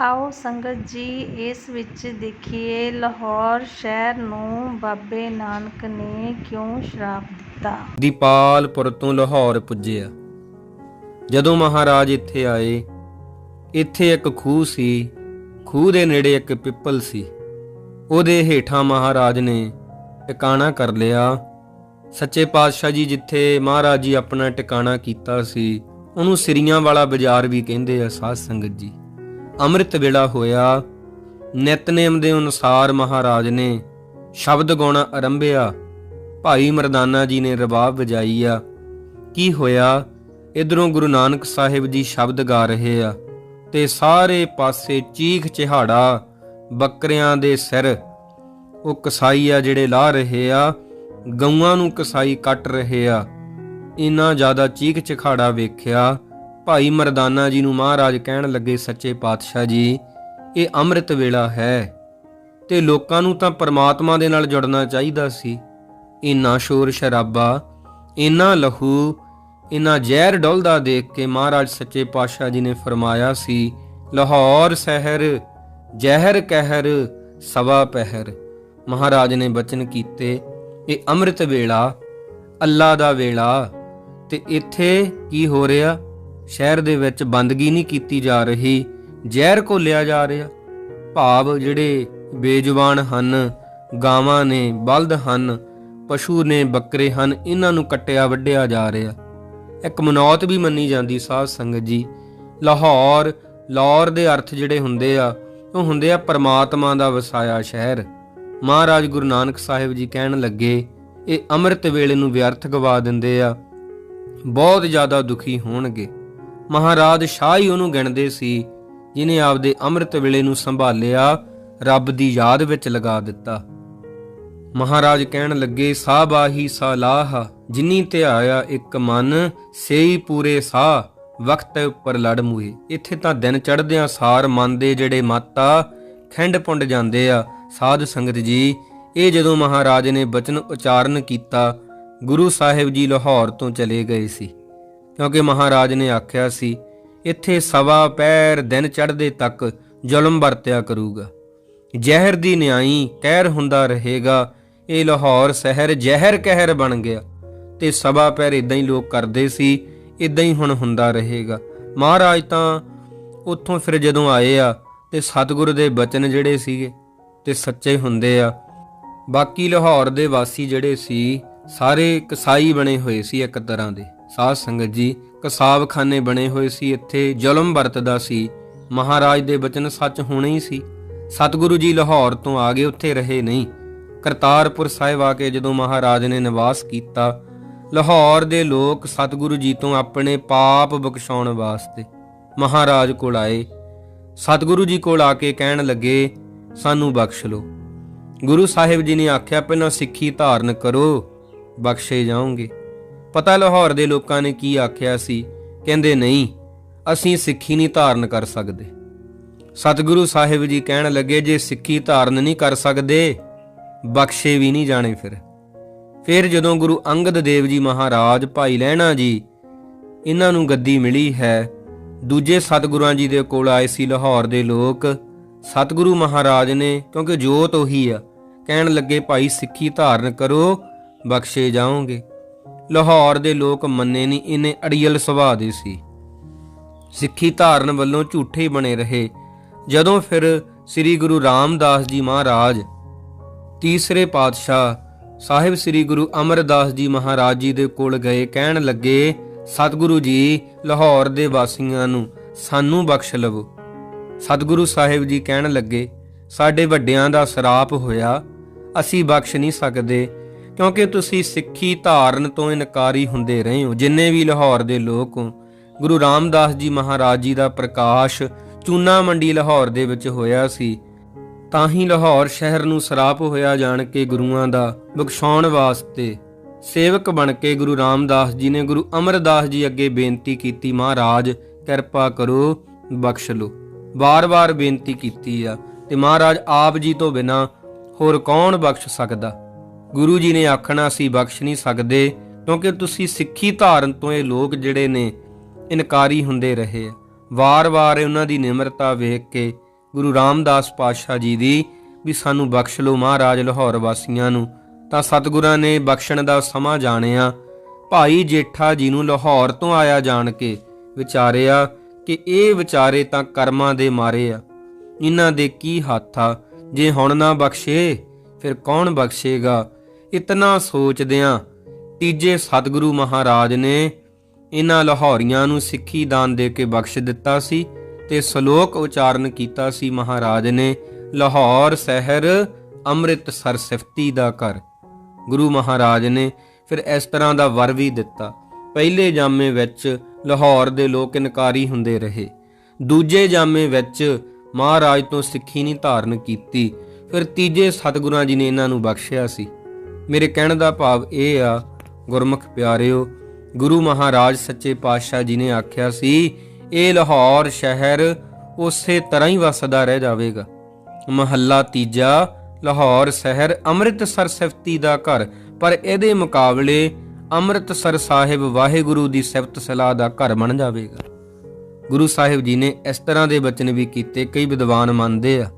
ਆਓ ਸੰਗਤ ਜੀ, ਇਸ ਵਿੱਚ ਦੇਖੀਏ, ਲਾਹੌਰ ਸ਼ਹਿਰ ਨੂੰ ਬਾਬੇ ਨਾਨਕ ਨੇ ਕਿਉਂ ਸ਼ਰਾਪ ਦਿੱਤਾ? ਦੀਪਾਲਪੁਰ ਤੋਂ ਲਾਹੌਰ ਪੁੱਜਿਆ। ਜਦੋਂ ਮਹਾਰਾਜ ਇੱਥੇ ਆਏ, ਇੱਥੇ ਇੱਕ ਖੂਹ ਸੀ, ਖੂਹ ਦੇ ਨੇੜੇ ਇੱਕ ਪਿੱਪਲ ਸੀ। ਉਹਦੇ ਹੇਠਾਂ ਮਹਾਰਾਜ ਨੇ ਟਿਕਾਣਾ ਕਰ ਲਿਆ। ਸੱਚੇ ਪਾਤਸ਼ਾਹ ਜੀ ਜਿੱਥੇ ਮਹਾਰਾਜ ਜੀ ਆਪਣਾ ਟਿਕਾਣਾ ਕੀਤਾ ਸੀ, ਉਹਨੂੰ ਸਿਰੀਆਂ ਵਾਲਾ ਬਾਜ਼ਾਰ ਵੀ ਕਹਿੰਦੇ ਆ ਸਾਧ ਸੰਗਤ ਜੀ। ਅੰਮ੍ਰਿਤ ਵੇਲਾ ਹੋਇਆ। ਨਿਤਨੇਮ ਦੇ ਅਨੁਸਾਰ ਮਹਾਰਾਜ ਨੇ ਸ਼ਬਦ ਗਾਉਣਾ ਆਰੰਭਿਆ। ਭਾਈ ਮਰਦਾਨਾ ਜੀ ਨੇ ਰਬਾਬ ਵਜਾਈ ਆ ਕੀ ਹੋਇਆ? ਇਧਰੋਂ ਗੁਰੂ ਨਾਨਕ ਸਾਹਿਬ ਜੀ ਸ਼ਬਦ ਗਾ ਰਹੇ ਆ ਤੇ ਸਾਰੇ ਪਾਸੇ ਚੀਖ ਚਿਹਾੜਾ ਬੱਕਰਿਆਂ ਦੇ ਸਿਰ ਉਹ ਕਸਾਈ ਆ ਜਿਹੜੇ ਲਾ ਰਹੇ ਆ, ਗਊਆਂ ਨੂੰ ਕਸਾਈ ਕੱਟ ਰਹੇ ਆ। ਇੰਨਾ ਜ਼ਿਆਦਾ ਚੀਖ ਚਿਹਾੜਾ ਵੇਖਿਆ ਭਾਈ ਮਰਦਾਨਾ ਜੀ ਨੂੰ ਮਹਾਰਾਜ ਕਹਿਣ ਲੱਗੇ, ਸੱਚੇ ਪਾਤਸ਼ਾਹ ਜੀ, ਇਹ ਅੰਮ੍ਰਿਤ ਵੇਲਾ ਹੈ ਤੇ ਲੋਕਾਂ ਨੂੰ ਤਾਂ ਪਰਮਾਤਮਾ ਦੇ ਨਾਲ ਜੁੜਨਾ ਚਾਹੀਦਾ ਸੀ। ਇੰਨਾ ਸ਼ੋਰ ਸ਼ਰਾਬਾ, ਇੰਨਾ ਲਹੂ, ਇੰਨਾ ਜ਼ਹਿਰ ਡੁੱਲਦਾ ਦੇਖ ਕੇ ਮਹਾਰਾਜ ਸੱਚੇ ਪਾਤਸ਼ਾਹ ਜੀ ਨੇ ਫਰਮਾਇਆ ਸੀ, ਲਾਹੌਰ ਸ਼ਹਿਰ, ਜ਼ਹਿਰ ਕਹਿਰ, ਸਵਾ ਪਹਿਰ। ਮਹਾਰਾਜ ਨੇ ਬਚਨ ਕੀਤੇ, ਇਹ ਅੰਮ੍ਰਿਤ ਵੇਲਾ, ਅੱਲਾ ਦਾ ਵੇਲਾ ਤੇ ਇੱਥੇ ਕੀ ਹੋ ਰਿਹਾ? ਸ਼ਹਿਰ ਦੇ ਵਿੱਚ ਬੰਦਗੀ ਨਹੀਂ ਕੀਤੀ ਜਾ ਰਹੀ, ਜ਼ਹਿਰ ਘੋਲਿਆ ਜਾ ਰਿਹਾ। ਭਾਵ ਜਿਹੜੇ ਬੇਜਵਾਨ ਹਨ, ਗਾਵਾਂ ਨੇ ਬਲਦ ਹਨ, ਪਸ਼ੂ ਨੇ ਬੱਕਰੇ ਹਨ, ਇਹਨਾਂ ਨੂੰ ਕੱਟਿਆ ਵੱਢਿਆ ਜਾ ਰਿਹਾ। ਇੱਕ ਮਨੌਤ ਵੀ ਮੰਨੀ ਜਾਂਦੀ ਸਾਧ ਸੰਗਤ ਜੀ। ਲਾਹੌਰ ਲਾਹੌਰ ਦੇ ਅਰਥ ਜਿਹੜੇ ਹੁੰਦੇ ਆ, ਉਹ ਹੁੰਦੇ ਆ ਪਰਮਾਤਮਾ ਦਾ ਵਸਾਇਆ ਸ਼ਹਿਰ। ਮਹਾਰਾਜ ਗੁਰੂ ਨਾਨਕ ਸਾਹਿਬ ਜੀ ਕਹਿਣ ਲੱਗੇ, ਇਹ ਅੰਮ੍ਰਿਤ ਵੇਲੇ ਨੂੰ ਵਿਅਰਥ ਗਵਾ ਦਿੰਦੇ ਆ, ਬਹੁਤ ਜ਼ਿਆਦਾ ਦੁਖੀ ਹੋਣਗੇ। ਮਹਾਰਾਜ ਸ਼ਾਹ ਹੀ ਉਹਨੂੰ ਗਿਣਦੇ ਸੀ, ਜਿਨੇ ਆਪਦੇ ਅੰਮ੍ਰਿਤ ਵੇਲੇ ਨੂੰ ਸੰਭਾਲਿਆ, ਰੱਬ ਦੀ ਯਾਦ ਵਿੱਚ ਲਗਾ ਦਿੱਤਾ। ਮਹਾਰਾਜ ਕਹਿਣ ਲੱਗੇ, ਸਾਬਾਹੀ ਸਲਾਹ, ਜਿਨੀ ਧਿਆਇਆ ਇੱਕ ਮਨ, ਸੇਈ ਪੂਰੇ ਸਾਹ, ਵਕਤ ਉੱਪਰ ਲੜ ਮੂਏ ਇੱਥੇ ਤਾਂ ਦਿਨ ਚੜ੍ਹਦਿਆਂ ਸਾਰ ਮਨ ਦੇ ਜਿਹੜੇ ਮਾਤਾ, ਖੰਡ ਪੁੰਡ ਜਾਂਦੇ ਆ। ਸਾਧ ਸੰਗਤ ਜੀ, ਇਹ ਜਦੋਂ ਮਹਾਰਾਜ ਨੇ ਬਚਨ ਉਚਾਰਨ ਕੀਤਾ, ਗੁਰੂ ਸਾਹਿਬ ਜੀ ਲਾਹੌਰ ਤੋਂ ਚਲੇ ਗਏ ਸੀ। ਕਿਉਂਕਿ ਮਹਾਰਾਜ ਨੇ ਆਖਿਆ ਸੀ, ਇੱਥੇ ਸਵਾ ਪੈਰ ਦਿਨ ਚੜ੍ਹਦੇ ਤੱਕ ਜ਼ੁਲਮ ਵਰਤਿਆ ਕਰੂਗਾ। ਜ਼ਹਿਰ ਦੀ ਨਿਆਈ ਕਹਿਰ ਹੁੰਦਾ ਰਹੇਗਾ, ਇਹ ਲਾਹੌਰ ਸ਼ਹਿਰ ਜ਼ਹਿਰ ਕਹਿਰ ਬਣ ਗਿਆ। ਤੇ ਸਵਾ ਪੈਰ ਇਦਾਂ ਹੀ ਲੋਕ ਕਰਦੇ ਸੀ ਇਦਾਂ ਹੀ ਹੁਣ ਹੁੰਦਾ ਰਹੇਗਾ। ਮਹਾਰਾਜ ਤਾਂ ਉੱਥੋਂ ਫਿਰ ਜਦੋਂ ਆਏ ਆ, ਤੇ ਸਤਿਗੁਰੂ ਦੇ ਬਚਨ ਜਿਹੜੇ ਸੀਗੇ, ਤੇ ਸੱਚੇ ਹੁੰਦੇ ਆ। ਬਾਕੀ ਲਾਹੌਰ ਦੇ ਵਾਸੀ ਜਿਹੜੇ ਸੀ, ਸਾਰੇ ਕਸਾਈ ਬਣੇ ਹੋਏ ਸੀ ਇੱਕ ਤਰ੍ਹਾਂ ਦੇ। ਸਾਧ ਸੰਗਤ ਜੀ, ਕਸਾਬਖਾਨੇ ਬਣੇ ਹੋਏ ਸੀ, ਇੱਥੇ ਜ਼ੁਲਮ ਵਰਤਦਾ ਸੀ। ਮਹਾਰਾਜ ਦੇ ਬਚਨ ਸੱਚ ਹੋਣੇ ਹੀ ਸੀ। ਸਤਿਗੁਰੂ ਜੀ ਲਾਹੌਰ ਤੋਂ ਆ ਗਏ ਉੱਥੇ ਰਹੇ ਨਹੀਂ। ਕਰਤਾਰਪੁਰ ਸਾਹਿਬ ਆ ਕੇ ਜਦੋਂ ਮਹਾਰਾਜ ਨੇ ਨਿਵਾਸ ਕੀਤਾ, ਲਾਹੌਰ ਦੇ ਲੋਕ ਸਤਿਗੁਰੂ ਜੀ ਤੋਂ ਆਪਣੇ ਪਾਪ ਬਖਸ਼ਾਉਣ ਵਾਸਤੇ ਮਹਾਰਾਜ ਕੋਲ ਆਏ। ਸਤਿਗੁਰੂ ਜੀ ਕੋਲ ਆ ਕੇ ਕਹਿਣ ਲੱਗੇ, ਸਾਨੂੰ ਬਖਸ਼ ਲਓ। ਗੁਰੂ ਸਾਹਿਬ ਜੀ ਨੇ ਆਖਿਆ, ਪਹਿਲਾਂ ਸਿੱਖੀ ਧਾਰਨ ਕਰੋ, ਬਖਸ਼ੇ ਜਾਓਗੇ। ਪਤਾ ਲਾਹੌਰ ਦੇ ਲੋਕਾਂ ਨੇ ਕੀ ਆਖਿਆ ਸੀ? ਕਹਿੰਦੇ, ਨਹੀਂ, ਅਸੀਂ ਸਿੱਖੀ ਨਹੀਂ ਧਾਰਨ ਕਰ ਸਕਦੇ। ਸਤਿਗੁਰੂ ਸਾਹਿਬ ਜੀ ਕਹਿਣ ਲੱਗੇ, ਜੇ ਸਿੱਖੀ ਧਾਰਨ ਨਹੀਂ ਕਰ ਸਕਦੇ, ਬਖਸ਼ੇ ਵੀ ਨਹੀਂ ਜਾਣੇ ਫਿਰ। ਫਿਰ ਜਦੋਂ ਗੁਰੂ ਅੰਗਦ ਦੇਵ ਜੀ ਮਹਾਰਾਜ, ਭਾਈ ਲਹਿਣਾ ਜੀ, ਇਹਨਾਂ ਨੂੰ ਗੱਦੀ ਮਿਲੀ ਹੈ, ਦੂਜੇ ਸਤਿਗੁਰਾਂ ਜੀ ਦੇ ਕੋਲ ਆਏ ਸੀ ਲਾਹੌਰ ਦੇ ਲੋਕ। ਸਤਿਗੁਰੂ ਮਹਾਰਾਜ ਨੇ, ਕਿਉਂਕਿ ਜੋਤ ਉਹੀ ਆ। ਕਹਿਣ ਲੱਗੇ, ਭਾਈ, ਸਿੱਖੀ ਧਾਰਨ ਕਰੋ, ਬਖਸ਼ੇ ਜਾਓਗੇ। ਲਾਹੌਰ ਦੇ ਲੋਕ ਮੰਨੇ ਨਹੀਂ ਇਹਨੇ ਅੜੀਅਲ ਸੁਭਾਅ ਦੇ ਸੀ। ਸਿੱਖੀ ਧਾਰਨ ਵੱਲੋਂ ਝੂਠੇ ਬਣੇ ਰਹੇ। ਜਦੋਂ ਫਿਰ ਸ੍ਰੀ ਗੁਰੂ ਰਾਮਦਾਸ ਜੀ ਮਹਾਰਾਜ, ਤੀਸਰੇ ਪਾਤਸ਼ਾਹ ਸਾਹਿਬ ਸ੍ਰੀ ਗੁਰੂ ਅਮਰਦਾਸ ਜੀ ਮਹਾਰਾਜ ਜੀ ਦੇ ਕੋਲ ਗਏ, ਕਹਿਣ ਲੱਗੇ, ਸਤਿਗੁਰੂ ਜੀ, ਲਾਹੌਰ ਦੇ ਵਾਸੀਆਂ ਨੂੰ ਸਾਨੂੰ ਬਖਸ਼ ਲਵੋ। ਸਤਿਗੁਰੂ ਸਾਹਿਬ ਜੀ ਕਹਿਣ ਲੱਗੇ, ਸਾਡੇ ਵੱਡਿਆਂ ਦਾ ਸਰਾਪ ਹੋਇਆ, ਅਸੀਂ ਬਖਸ਼ ਨਹੀਂ ਸਕਦੇ। ਕਿਉਂਕਿ ਤੁਸੀਂ ਸਿੱਖੀ ਧਾਰਨ ਤੋਂ ਇਨਕਾਰੀ ਹੁੰਦੇ ਰਹੇ ਹੋ। ਜਿੰਨੇ ਵੀ ਲਾਹੌਰ ਦੇ ਲੋਕ ਹੋ, ਗੁਰੂ ਰਾਮਦਾਸ ਜੀ ਮਹਾਰਾਜ ਜੀ ਦਾ ਪ੍ਰਕਾਸ਼ ਚੂਨਾ ਮੰਡੀ ਲਾਹੌਰ ਦੇ ਵਿੱਚ ਹੋਇਆ ਸੀ, ਤਾਂ ਹੀ ਲਾਹੌਰ ਸ਼ਹਿਰ ਨੂੰ ਸਰਾਪ ਹੋਇਆ ਜਾਣ ਕੇ ਗੁਰੂਆਂ ਦਾ ਬਖਸ਼ਾਉਣ ਵਾਸਤੇ ਸੇਵਕ ਬਣ ਕੇ ਗੁਰੂ ਰਾਮਦਾਸ ਜੀ ਨੇ ਗੁਰੂ ਅਮਰਦਾਸ ਜੀ ਅੱਗੇ ਬੇਨਤੀ ਕੀਤੀ, ਮਹਾਰਾਜ, ਕਿਰਪਾ ਕਰੋ, ਬਖਸ਼ ਲਓ। ਵਾਰ-ਵਾਰ ਬੇਨਤੀ ਕੀਤੀ ਆ, ਤੇ ਮਹਾਰਾਜ, ਆਪ ਜੀ ਤੋਂ ਬਿਨਾ ਹੋਰ ਕੌਣ ਬਖਸ਼ ਸਕਦਾ? ਗੁਰੂ ਜੀ ਨੇ ਆਖਣਾ ਸੀ, ਬਖਸ਼ ਨਹੀਂ ਸਕਦੇ, ਕਿਉਂਕਿ ਤੁਸੀਂ ਸਿੱਖੀ ਧਾਰਨ ਤੋਂ ਇਹ ਲੋਕ ਜਿਹੜੇ ਨੇ, ਇਨਕਾਰੀ ਹੁੰਦੇ ਰਹੇ ਆ। ਵਾਰ-ਵਾਰ ਉਹਨਾਂ ਦੀ ਨਿਮਰਤਾ ਵੇਖ ਕੇ ਗੁਰੂ ਰਾਮਦਾਸ ਪਾਤਸ਼ਾਹ ਜੀ ਦੀ ਵੀ ਸਾਨੂੰ ਬਖਸ਼ ਲਓ ਮਹਾਰਾਜ ਲਾਹੌਰ ਵਾਸੀਆਂ ਨੂੰ, ਤਾਂ ਸਤਿਗੁਰਾਂ ਨੇ ਬਖਸ਼ਣ ਦਾ ਸਮਾਂ ਜਾਣਿਆ। ਭਾਈ ਜੇਠਾ ਜੀ ਨੂੰ ਲਾਹੌਰ ਤੋਂ ਆਇਆ ਜਾਣ ਕੇ ਵਿਚਾਰਿਆ ਕਿ ਇਹ ਵਿਚਾਰੇ ਤਾਂ ਕਰਮਾਂ ਦੇ ਮਾਰੇ ਆ। ਇਹਨਾਂ ਦੇ ਕੀ ਹੱਥ ਆ? ਜੇ ਹੁਣ ਨਾ ਬਖਸ਼ੇ, ਫਿਰ ਕੌਣ ਬਖਸ਼ੇਗਾ? ਇਤਨਾ ਸੋਚਦਿਆਂ ਤੀਜੇ ਸਤਿਗੁਰੂ ਮਹਾਰਾਜ ਨੇ ਇਹਨਾਂ ਲਾਹੌਰੀਆਂ ਨੂੰ ਸਿੱਖੀ ਦਾਨ ਦੇ ਕੇ ਬਖਸ਼ ਦਿੱਤਾ ਸੀ ਤੇ ਸ਼ਲੋਕ ਉਚਾਰਨ ਕੀਤਾ ਸੀ ਮਹਾਰਾਜ ਨੇ, ਲਾਹੌਰ ਸ਼ਹਿਰ ਅੰਮ੍ਰਿਤਸਰ ਸਿਫਤੀ ਦਾ ਘਰ। ਗੁਰੂ ਮਹਾਰਾਜ ਨੇ ਫਿਰ ਇਸ ਤਰ੍ਹਾਂ ਦਾ ਵਰ ਵੀ ਦਿੱਤਾ। ਪਹਿਲੇ ਜਾਮੇ ਵਿੱਚ ਲਾਹੌਰ ਦੇ ਲੋਕ ਇਨਕਾਰੀ ਹੁੰਦੇ ਰਹੇ। ਦੂਜੇ ਜਾਮੇ ਵਿੱਚ ਮਹਾਰਾਜ ਤੋਂ ਸਿੱਖੀ ਨਹੀਂ ਧਾਰਨ ਕੀਤੀ। ਫਿਰ ਤੀਜੇ ਸਤਿਗੁਰਾਂ ਜੀ ਨੇ ਇਹਨਾਂ ਨੂੰ ਬਖਸ਼ਿਆ ਸੀ। ਮੇਰੇ ਕਹਿਣ ਦਾ ਭਾਵ ਇਹ ਆ, ਗੁਰਮੁਖ ਪਿਆਰਿਓ, ਗੁਰੂ ਮਹਾਰਾਜ ਸੱਚੇ ਪਾਤਸ਼ਾਹ ਜੀ ਨੇ ਆਖਿਆ ਸੀ, ਇਹ ਲਾਹੌਰ ਸ਼ਹਿਰ ਉਸੇ ਤਰ੍ਹਾਂ ਹੀ ਵਸਦਾ ਰਹਿ ਜਾਵੇਗਾ। ਮਹੱਲਾ ਤੀਜਾ, ਲਾਹੌਰ ਸ਼ਹਿਰ ਅੰਮ੍ਰਿਤਸਰ ਸਿਫਤੀ ਦਾ ਘਰ, ਪਰ ਇਹਦੇ ਮੁਕਾਬਲੇ ਅੰਮ੍ਰਿਤਸਰ ਸਾਹਿਬ ਵਾਹਿਗੁਰੂ ਦੀ ਸਿਫਤ ਸਲਾਹ ਦਾ ਘਰ ਬਣ ਜਾਵੇਗਾ। ਗੁਰੂ ਸਾਹਿਬ ਜੀ ਨੇ ਇਸ ਤਰ੍ਹਾਂ ਦੇ ਬਚਨ ਵੀ ਕੀਤੇ, ਕਈ ਵਿਦਵਾਨ ਮੰਨਦੇ ਆ।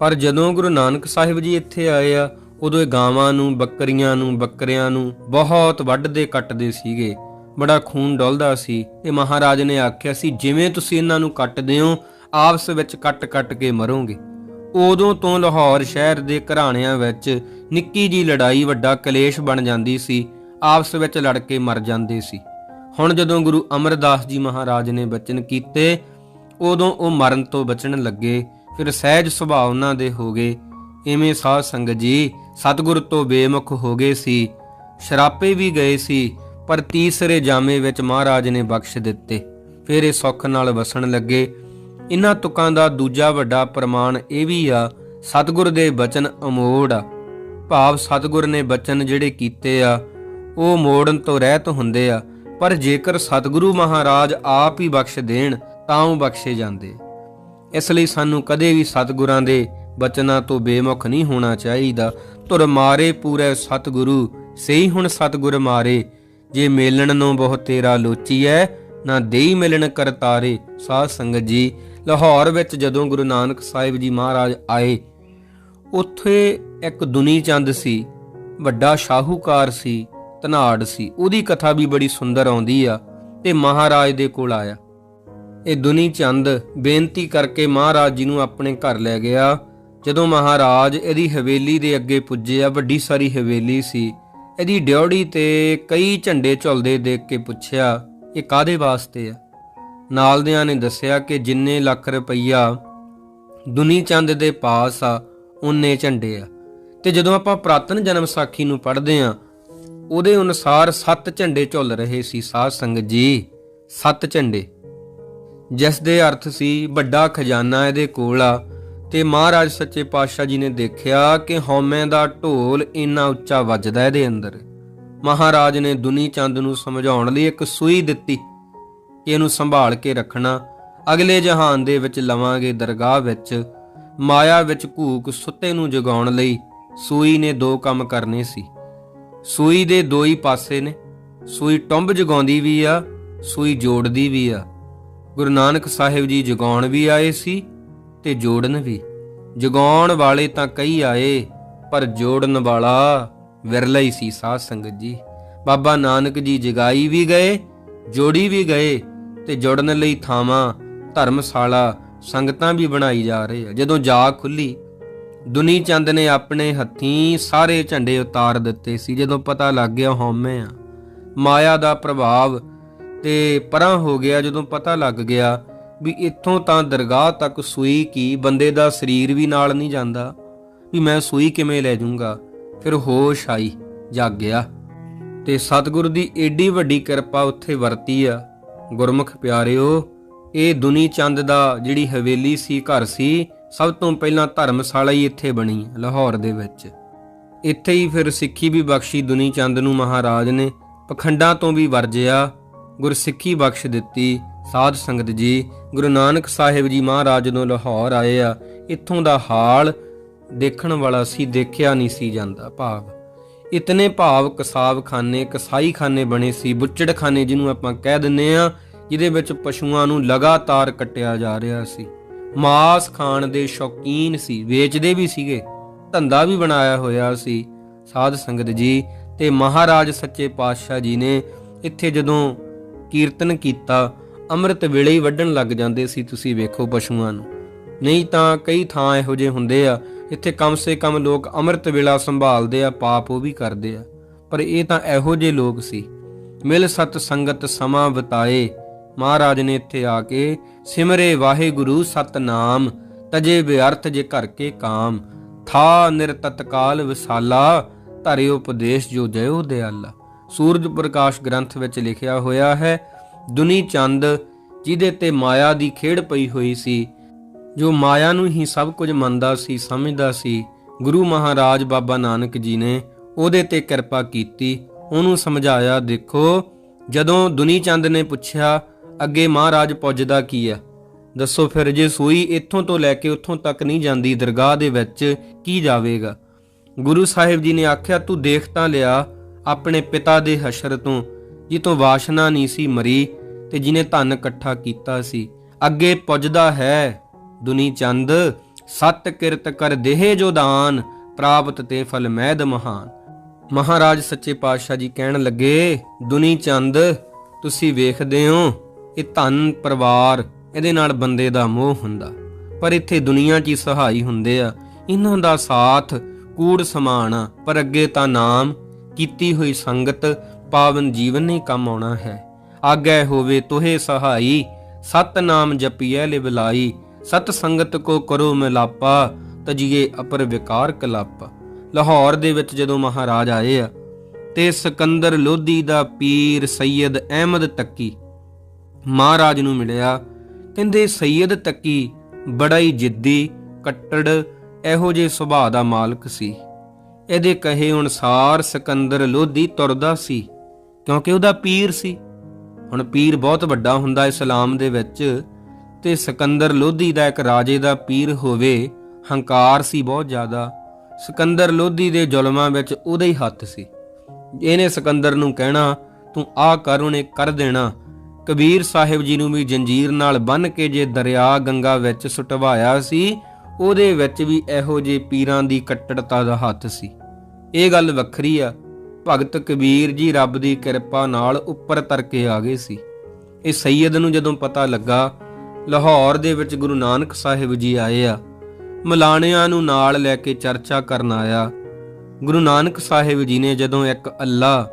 ਪਰ ਜਦੋਂ ਗੁਰੂ ਨਾਨਕ ਸਾਹਿਬ ਜੀ ਇੱਥੇ ਆਏ ਆ ਉਦੋਂ ਇਹ ਗਾਵਾਂ ਨੂੰ, ਬੱਕਰੀਆਂ ਨੂੰ, ਬੱਕਰਿਆਂ ਨੂੰ ਬਹੁਤ ਵੱਢਦੇ, ਕੱਟਦੇ ਸੀਗੇ। ਬੜਾ ਖੂਨ ਡੁੱਲਦਾ ਸੀ। ਇਹ ਮਹਾਰਾਜ ਨੇ ਆਖਿਆ ਸੀ, ਜਿਵੇਂ ਤੁਸੀਂ ਇਹਨਾਂ ਨੂੰ ਕੱਟਦੇ ਹੋ, ਆਪਸ ਵਿੱਚ ਕੱਟ-ਕੱਟ ਕੇ ਮਰੋਗੇ। ਉਦੋਂ ਤੋਂ ਲਾਹੌਰ ਸ਼ਹਿਰ ਦੇ ਘਰਾਣਿਆਂ ਵਿੱਚ ਨਿੱਕੀ ਜੀ ਲੜਾਈ, ਵੱਡਾ ਕਲੇਸ਼ ਬਣ ਜਾਂਦੀ ਸੀ। ਆਪਸ ਵਿੱਚ ਲੜ ਕੇ ਮਰ ਜਾਂਦੇ ਸੀ। ਹੁਣ ਜਦੋਂ ਗੁਰੂ ਅਮਰਦਾਸ ਜੀ ਮਹਾਰਾਜ ਨੇ ਬਚਨ ਕੀਤੇ, ਉਦੋਂ ਉਹ ਮਰਨ ਤੋਂ ਬਚਣ ਲੱਗੇ। ਫਿਰ ਸਹਿਜ ਸੁਭਾਅ ਉਹਨਾਂ ਦੇ ਹੋ ਗਏ। ਇਵੇਂ ਸਾਧ ਸੰਗਤ ਜੀ ਸਤਿਗੁਰ ਤੋਂ ਬੇਮੁਖ ਹੋ ਗਏ ਸੀ, ਸ਼ਰਾਪੇ ਵੀ ਗਏ ਸੀ, ਪਰ ਤੀਸਰੇ ਜਾਮੇ ਵਿੱਚ ਮਹਾਰਾਜ ਨੇ ਬਖਸ਼ ਦਿੱਤੇ। ਫਿਰ ਇਹ ਸੁੱਖ ਨਾਲ ਵਸਣ ਲੱਗੇ। ਇਹਨਾਂ ਤੁਕਾਂ ਦਾ ਦੂਜਾ ਵੱਡਾ ਪ੍ਰਮਾਣ ਇਹ ਵੀ ਆ, ਸਤਿਗੁਰ ਦੇ ਬਚਨ ਅਮੋੜ ਆ। ਭਾਵ ਸਤਿਗੁਰ ਨੇ ਬਚਨ ਜਿਹੜੇ ਕੀਤੇ ਆ, ਉਹ ਮੋੜਨ ਤੋਂ ਰਹਿਤ ਹੁੰਦੇ ਆ, ਪਰ ਜੇਕਰ ਸਤਿਗੁਰੂ ਮਹਾਰਾਜ ਆਪ ਹੀ ਬਖਸ਼ ਦੇਣ, ਤਾਂ ਉਹ ਬਖਸ਼ੇ ਜਾਂਦੇ। ਇਸ ਲਈ ਸਾਨੂੰ ਕਦੇ ਵੀ ਸਤਿਗੁਰਾਂ ਦੇ ਬਚਨਾਂ ਤੋਂ ਬੇਮੁਖ ਨਹੀਂ ਹੋਣਾ ਚਾਹੀਦਾ। ਤੁਰ ਮਾਰੇ ਪੂਰੇ ਸਤਿਗੁਰੂ ਸਹੀ ਹੁਣ ਸਤਿਗੁਰ ਮਾਰੇ। ਜੇ ਮੇਲਣ ਨੂੰ ਬਹੁ ਤੇਰਾ ਲੋਚੀਐ ਨਾ ਦੇਈ ਮਿਲਣ ਕਰਤਾਰੇ ਸਾਧ ਸੰਗਤ ਜੀ। ਲਾਹੌਰ ਵਿੱਚ ਜਦੋਂ ਗੁਰੂ ਨਾਨਕ ਸਾਹਿਬ ਜੀ ਮਹਾਰਾਜ ਆਏ, ਉੱਥੇ ਇੱਕ ਦੁਨੀ ਚੰਦ ਸੀ, ਵੱਡਾ ਸ਼ਾਹੂਕਾਰ ਸੀ, ਧਨਾੜ ਸੀ। ਉਹਦੀ ਕਥਾ ਵੀ ਬੜੀ ਸੁੰਦਰ ਆਉਂਦੀ ਆ ਤੇ ਮਹਾਰਾਜ ਦੇ ਕੋਲ ਆਇਆ। ਇਹ ਦੁਨੀ ਚੰਦ ਬੇਨਤੀ ਕਰਕੇ ਮਹਾਰਾਜ ਜੀ ਨੂੰ ਆਪਣੇ ਘਰ ਲੈ ਗਿਆ। ਜਦੋਂ ਮਹਾਰਾਜ ਇਹਦੀ ਹਵੇਲੀ ਦੇ ਅੱਗੇ ਪੁੱਜੇ, ਆ ਵੱਡੀ ਸਾਰੀ ਹਵੇਲੀ ਸੀ, ਇਹਦੀ ਡਿਉੜੀ ਤੇ ਕਈ ਝੰਡੇ ਝੁਲਦੇ ਦੇਖ ਕੇ ਪੁੱਛਿਆ, ਇਹ ਕਾਦੇ ਵਾਸਤੇ ਆ? ਨਾਲਦਿਆਂ ਨੇ ਦੱਸਿਆ ਕਿ ਜਿੰਨੇ ਲੱਖ ਰੁਪਈਆ ਦੁਨੀ ਚੰਦ ਦੇ ਪਾਸ ਆ ਉਨੇ ਝੰਡੇ ਆ। ਤੇ ਜਦੋਂ ਆਪਾਂ ਪ੍ਰਾਤਨ ਜਨਮ ਸਾਖੀ ਨੂੰ ਪੜ੍ਹਦੇ ਆ, ਉਹਦੇ ਅਨੁਸਾਰ ਸੱਤ ਝੰਡੇ ਝੁੱਲ ਰਹੇ ਸੀ, ਸਾਧ ਸੰਗਤ ਜੀ, ਸੱਤ ਝੰਡੇ। ਜਿਸ ਦੇ ਅਰਥ ਸੀ, ਵੱਡਾ ਖਜ਼ਾਨਾ ਇਹਦੇ ਕੋਲ ਆ ਤੇ ਮਹਾਰਾਜ ਸੱਚੇ ਪਾਤਸ਼ਾਹ ਜੀ ਨੇ ਦੇਖਿਆ ਕਿ ਹਉਮੈ ਦਾ ਢੋਲ ਇੰਨਾ ਉੱਚਾ ਵੱਜਦਾ ਇਹਦੇ ਅੰਦਰ। ਮਹਾਰਾਜ ਨੇ ਦੁਨੀ ਚੰਦ ਨੂੰ ਸਮਝਾਉਣ ਲਈ ਇੱਕ ਸੂਈ ਦਿੱਤੀ ਕਿ ਇਹਨੂੰ ਸੰਭਾਲ ਕੇ ਰੱਖਣਾ। ਅਗਲੇ ਜਹਾਨ ਦੇ ਵਿੱਚ ਲਵਾਂਗੇ ਦਰਗਾਹ ਵਿੱਚ। ਮਾਇਆ ਵਿੱਚ ਘੂਕ ਸੁੱਤੇ ਨੂੰ ਜਗਾਉਣ ਲਈ ਸੂਈ ਨੇ ਦੋ ਕੰਮ ਕਰਨੇ ਸੀ। ਸੂਈ ਦੇ ਦੋ ਹੀ ਪਾਸੇ ਨੇ। ਸੂਈ ਟੰਬ ਜਗਾਉਂਦੀ ਵੀ ਆ, ਸੂਈ ਜੋੜਦੀ ਵੀ ਆ। ਗੁਰੂ ਨਾਨਕ ਸਾਹਿਬ ਜੀ ਜਗਾਉਣ ਵੀ ਆਏ ਸੀ। ਤੇ ਜੋੜਨ ਵੀ। ਜਗਾਉਣ ਵਾਲੇ ਤਾਂ ਕਈ ਆਏ, ਪਰ ਜੋੜਨ ਵਾਲਾ ਵਿਰਲਾ ਹੀ ਸੀ ਸਾਧ ਸੰਗਤ ਜੀ। ਬਾਬਾ ਨਾਨਕ ਜੀ ਜਗਾਈ ਵੀ ਗਏ, ਜੋੜੀ ਵੀ ਗਏ ਤੇ ਜੋੜਨ ਲਈ ਥਾਵਾਂ, ਧਰਮਸ਼ਾਲਾ, ਸੰਗਤਾਂ ਵੀ ਬਣਾਈ ਜਾ ਰਹੇ ਆ। ਜਦੋਂ ਜਾ ਖੁੱਲੀ, ਦੁਨੀ ਚੰਦ ਨੇ ਆਪਣੇ ਹੱਥੀਂ ਸਾਰੇ ਝੰਡੇ ਉਤਾਰ ਦਿੱਤੇ ਸੀ। ਜਦੋਂ ਪਤਾ ਲੱਗ ਗਿਆ ਹਉਮੈ ਆ, ਮਾਇਆ ਦਾ ਪ੍ਰਭਾਵ ਤੇ ਪਰਾਂ ਹੋ ਗਿਆ। ਜਦੋਂ ਪਤਾ ਲੱਗ ਗਿਆ ਵੀ ਇੱਥੋਂ ਤਾਂ ਦਰਗਾਹ ਤੱਕ ਸੂਈ ਕੀ, ਬੰਦੇ ਦਾ ਸਰੀਰ ਵੀ ਨਾਲ ਨਹੀਂ ਜਾਂਦਾ। ਵੀ ਮੈਂ ਸੂਈ ਕਿਵੇਂ ਲੈ ਜਾਊਂਗਾ ਫਿਰ ਹੋਸ਼ ਆਈ, ਜਾਗ ਗਿਆ। ਤੇ ਸਤਿਗੁਰੂ ਦੀ ਏਡੀ ਵੱਡੀ ਕਿਰਪਾ ਉੱਥੇ ਵਰਤੀ ਆ। ਗੁਰਮੁਖ ਪਿਆਰਿਓ, ਇਹ ਦੁਨੀ ਚੰਦ ਦਾ ਜਿਹੜੀ ਹਵੇਲੀ ਸੀ, ਘਰ ਸੀ, ਸਭ ਤੋਂ ਪਹਿਲਾਂ ਧਰਮਸ਼ਾਲਾ ਹੀ ਇੱਥੇ ਬਣੀ ਲਾਹੌਰ ਦੇ ਵਿੱਚ। ਇੱਥੇ ਹੀ ਫਿਰ ਸਿੱਖੀ ਵੀ ਬਖਸ਼ੀ ਦੁਨੀ ਚੰਦ ਨੂੰ ਮਹਾਰਾਜ ਨੇ, ਪਖੰਡਾਂ ਤੋਂ ਵੀ ਵਰਜਿਆ। ਗੁਰਸਿੱਖੀ ਬਖਸ਼ ਦਿੱਤੀ। ਸਾਧ ਸੰਗਤ ਜੀ, ਗੁਰੂ ਨਾਨਕ ਸਾਹਿਬ ਜੀ ਮਹਾਰਾਜ ਜਦੋਂ ਲਾਹੌਰ ਆਏ ਆ। ਇੱਥੋਂ ਦਾ ਹਾਲ ਦੇਖਣ ਵਾਲਾ ਸੀ, ਦੇਖਿਆ ਨਹੀਂ ਸੀ ਜਾਂਦਾ ਭਾਵ। ਇਤਨੇ ਭਾਵ ਕਸਾਬਖਾਨੇ, ਕਸਾਈਖਾਨੇ ਬਣੇ ਸੀ, ਬੁੱਚੜਖਾਨੇ ਜਿਹਨੂੰ ਆਪਾਂ ਕਹਿ ਦਿੰਨੇ ਆ, ਜਿਹਦੇ ਵਿੱਚ ਪਸ਼ੂਆਂ ਨੂੰ ਲਗਾਤਾਰ ਕੱਟਿਆ ਜਾ ਰਿਹਾ ਸੀ। ਮਾਸ ਖਾਣ ਦੇ ਸ਼ੌਕੀਨ ਸੀ, ਵੇਚਦੇ ਵੀ ਸੀਗੇ, ਧੰਦਾ ਵੀ ਬਣਾਇਆ ਹੋਇਆ ਸੀ। ਸਾਧ ਸੰਗਤ ਜੀ ਤੇ ਮਹਾਰਾਜ ਸੱਚੇ ਪਾਤਸ਼ਾਹ ਜੀ ਨੇ ਇੱਥੇ ਜਦੋਂ ਕੀਰਤਨ ਕੀਤਾ, ਅੰਮ੍ਰਿਤ ਵੇਲੇ ਹੀ ਵੱਢਣ ਲੱਗ ਜਾਂਦੇ ਸੀ ਤੁਸੀਂ ਵੇਖੋ ਪਸ਼ੂਆਂ ਨੂੰ। ਨਹੀਂ ਤਾਂ ਕਈ ਥਾਂ ਇਹੋ ਜਿਹੇ ਹੁੰਦੇ ਆ, ਇੱਥੇ ਕਮ ਸੇ ਕਮ ਲੋਕ ਅੰਮ੍ਰਿਤ ਵੇਲਾ ਸੰਭਾਲਦੇ ਆ, ਪਾਪ ਉਹ ਵੀ ਕਰਦੇ ਆ। ਪਰ ਇਹ ਤਾਂ ਇਹੋ ਜਿਹੇ ਲੋਕ ਸੀ। ਮਿਲ ਸਤ ਸੰਗਤ ਸਮਾਂ ਬਿਤਾਏ, ਮਹਾਰਾਜ ਨੇ ਇੱਥੇ ਆ ਕੇ ਸਿਮਰੇ ਵਾਹਿਗੁਰੂ ਸਤਨਾਮ, ਤਜੇ ਵਿਅਰਥ ਜੇ ਘਰ ਕੇ ਕਾਮ, ਥਾ ਨਿਰਤਤਕਾਲ ਵਿਸਾਲਾ, ਧਰੇ ਉਪਦੇਸ਼ ਜੋ ਜਯੋ ਦਿਆਲਾ। ਸੂਰਜ ਪ੍ਰਕਾਸ਼ ਗ੍ਰੰਥ ਵਿੱਚ ਲਿਖਿਆ ਹੋਇਆ ਹੈ, ਦੁਨੀ ਚੰਦ, ਜਿਹਦੇ ਤੇ ਮਾਇਆ ਦੀ ਖੇਡ ਪਈ ਹੋਈ ਸੀ, ਜੋ ਮਾਇਆ ਨੂੰ ਹੀ ਸਭ ਕੁਝ ਮੰਨਦਾ ਸੀ, ਸਮਝਦਾ ਸੀ। ਗੁਰੂ ਮਹਾਰਾਜ ਬਾਬਾ ਨਾਨਕ ਜੀ ਨੇ ਉਹਦੇ ਤੇ ਕਿਰਪਾ ਕੀਤੀ। ਉਹਨੂੰ ਸਮਝਾਇਆ, ਦੇਖੋ, ਜਦੋਂ ਦੁਨੀ ਚੰਦ ਨੇ ਪੁੱਛਿਆ, ਅੱਗੇ ਮਹਾਰਾਜ ਪੁੱਜਦਾ ਕੀ ਆ ਦੱਸੋ ਫਿਰ, ਜੇ ਸੂਈ ਇੱਥੋਂ ਤੋਂ ਲੈ ਕੇ ਉੱਥੋਂ ਤੱਕ ਨਹੀਂ ਜਾਂਦੀ, ਦਰਗਾਹ ਦੇ ਵਿੱਚ ਕੀ ਜਾਵੇਗਾ? ਗੁਰੂ ਸਾਹਿਬ ਜੀ ਨੇ ਆਖਿਆ, ਤੂੰ ਦੇਖ ਤਾਂ ਲਿਆ ਆਪਣੇ ਪਿਤਾ ਦੇ ਹਸ਼ਰ ਤੋਂ ਜਿਤੋਂ ਵਾਸ਼ਨਾ ਨਹੀਂ ਸੀ ਮਰੀ ਤੇ ਜਿਨੇ ਧਨ ਇਕੱਠਾ ਕੀਤਾ ਸੀ। ਅੱਗੇ ਪੁੱਜਦਾ ਹੈ ਦੁਨੀ ਚੰਦ, ਸਤ ਕਿਰਤ ਕਰ ਦੇਹ ਜੋ ਦਾਨ, ਪ੍ਰਾਪਤ ਤੇ ਫਲ ਮਹਿਦ ਮਹਾਨ। ਮਹਾਰਾਜ ਸੱਚੇ ਪਾਤਸ਼ਾਹ ਜੀ ਕਹਿਣ ਲੱਗੇ, ਦੁਨੀ ਚੰਦ, ਤੁਸੀਂ ਵੇਖਦੇ ਹੋ, ਇਹ ਧਨ ਪਰਿਵਾਰ ਇਹਦੇ ਨਾਲ ਬੰਦੇ ਦਾ ਮੋਹ ਹੁੰਦਾ। ਪਰ ਇੱਥੇ ਦੁਨੀਆ 'ਚ ਹੀ ਸਹਾਈ ਹੁੰਦੇ ਆ। ਇਹਨਾਂ ਦਾ ਸਾਥ ਕੂੜ ਸਮਾਨ ਆ ਪਰ ਅੱਗੇ ਤਾਂ ਨਾਮ ਕੀਤੀ ਹੋਈ ਸੰਗਤ ਪਾਵਨ ਜੀਵਨ ਨਹੀਂ ਕੰਮ ਆਉਣਾ ਹੈ। ਆਗੈ ਹੋਵੇ ਤੋਹੇ ਸਹਾਈ ਸਤ ਨਾਮ ਜਪੀਐ ਲਿਵਲਾਈ ਸਤ ਸੰਗਤ ਕੋ ਕਰੋ ਮਿਲਾਪਾ, ਤਜੀਏ ਅਪਰ ਵਿਕਾਰ ਕਲਾਪਾ। ਲਾਹੌਰ ਦੇ ਵਿੱਚ ਜਦੋਂ ਮਹਾਰਾਜ ਆਏ ਆ, ਤੇ ਸਿਕੰਦਰ ਲੋਧੀ ਦਾ ਪੀਰ ਸੈਯਦ ਅਹਿਮਦ ਤੱਕੀ ਮਹਾਰਾਜ ਨੂੰ ਮਿਲਿਆ। ਕਹਿੰਦੇ ਸੈਯਦ ਤੱਕੀ ਬੜਾ ਹੀ ਜਿੱਦੀ, ਕੱਟੜ, ਇਹੋ ਜਿਹੇ ਸੁਭਾਅ ਦਾ ਮਾਲਕ ਸੀ। ਇਹਦੇ ਕਹੇ ਅਨੁਸਾਰ ਸਿਕੰਦਰ ਲੋਧੀ ਤੁਰਦਾ ਸੀ, ਕਿਉਂਕਿ ਉਹਦਾ ਪੀਰ ਸੀ। ਹੁਣ ਪੀਰ ਬਹੁਤ ਵੱਡਾ ਹੁੰਦਾ ਇਸਲਾਮ ਦੇ ਵਿੱਚ, ਤੇ ਸਿਕੰਦਰ ਲੋਧੀ ਦਾ ਇੱਕ ਰਾਜੇ ਦਾ ਪੀਰ ਹੋਵੇ, ਹੰਕਾਰ ਸੀ ਬਹੁਤ ਜ਼ਿਆਦਾ। ਸਿਕੰਦਰ ਲੋਧੀ ਦੇ ਜ਼ੁਲਮਾਂ ਵਿੱਚ ਉਹਦੇ ਹੀ ਹੱਥ ਸੀ। ਇਹਨੇ ਸਿਕੰਦਰ ਨੂੰ ਕਹਿਣਾ, ਤੂੰ ਆ ਕਰ, ਉਹਨੇ ਕਰ ਦੇਣਾ। ਕਬੀਰ ਸਾਹਿਬ ਜੀ ਨੂੰ ਵੀ ਜੰਜੀਰ ਨਾਲ ਬੰਨ ਕੇ ਜੇ ਦਰਿਆ ਗੰਗਾ ਵਿੱਚ ਸੁਟਵਾਇਆ ਸੀ ਉਹਦੇ ਵਿੱਚ ਵੀ ਇਹੋ ਜੇ ਪੀਰਾਂ ਦੀ ਕੱਟੜਤਾ ਦਾ ਹੱਥ ਸੀ। ਇਹ ਗੱਲ ਵੱਖਰੀ ਆ। ਭਗਤ ਕਬੀਰ ਜੀ ਰੱਬ ਦੀ ਕਿਰਪਾ ਨਾਲ ਉੱਪਰ ਤਰ ਕੇ ਆ ਗਏ ਸੀ। ਇਹ ਸੈਯਦ ਨੂੰ ਜਦੋਂ ਪਤਾ ਲੱਗਾ, ਲਾਹੌਰ ਦੇ ਵਿੱਚ ਗੁਰੂ ਨਾਨਕ ਸਾਹਿਬ ਜੀ ਆਏ ਆ। ਮਲਾਣਿਆਂ ਨੂੰ ਨਾਲ ਲੈ ਕੇ ਚਰਚਾ ਕਰਨ ਆਇਆ। ਗੁਰੂ ਨਾਨਕ ਸਾਹਿਬ ਜੀ ਨੇ ਜਦੋਂ ਇੱਕ ਅੱਲਾ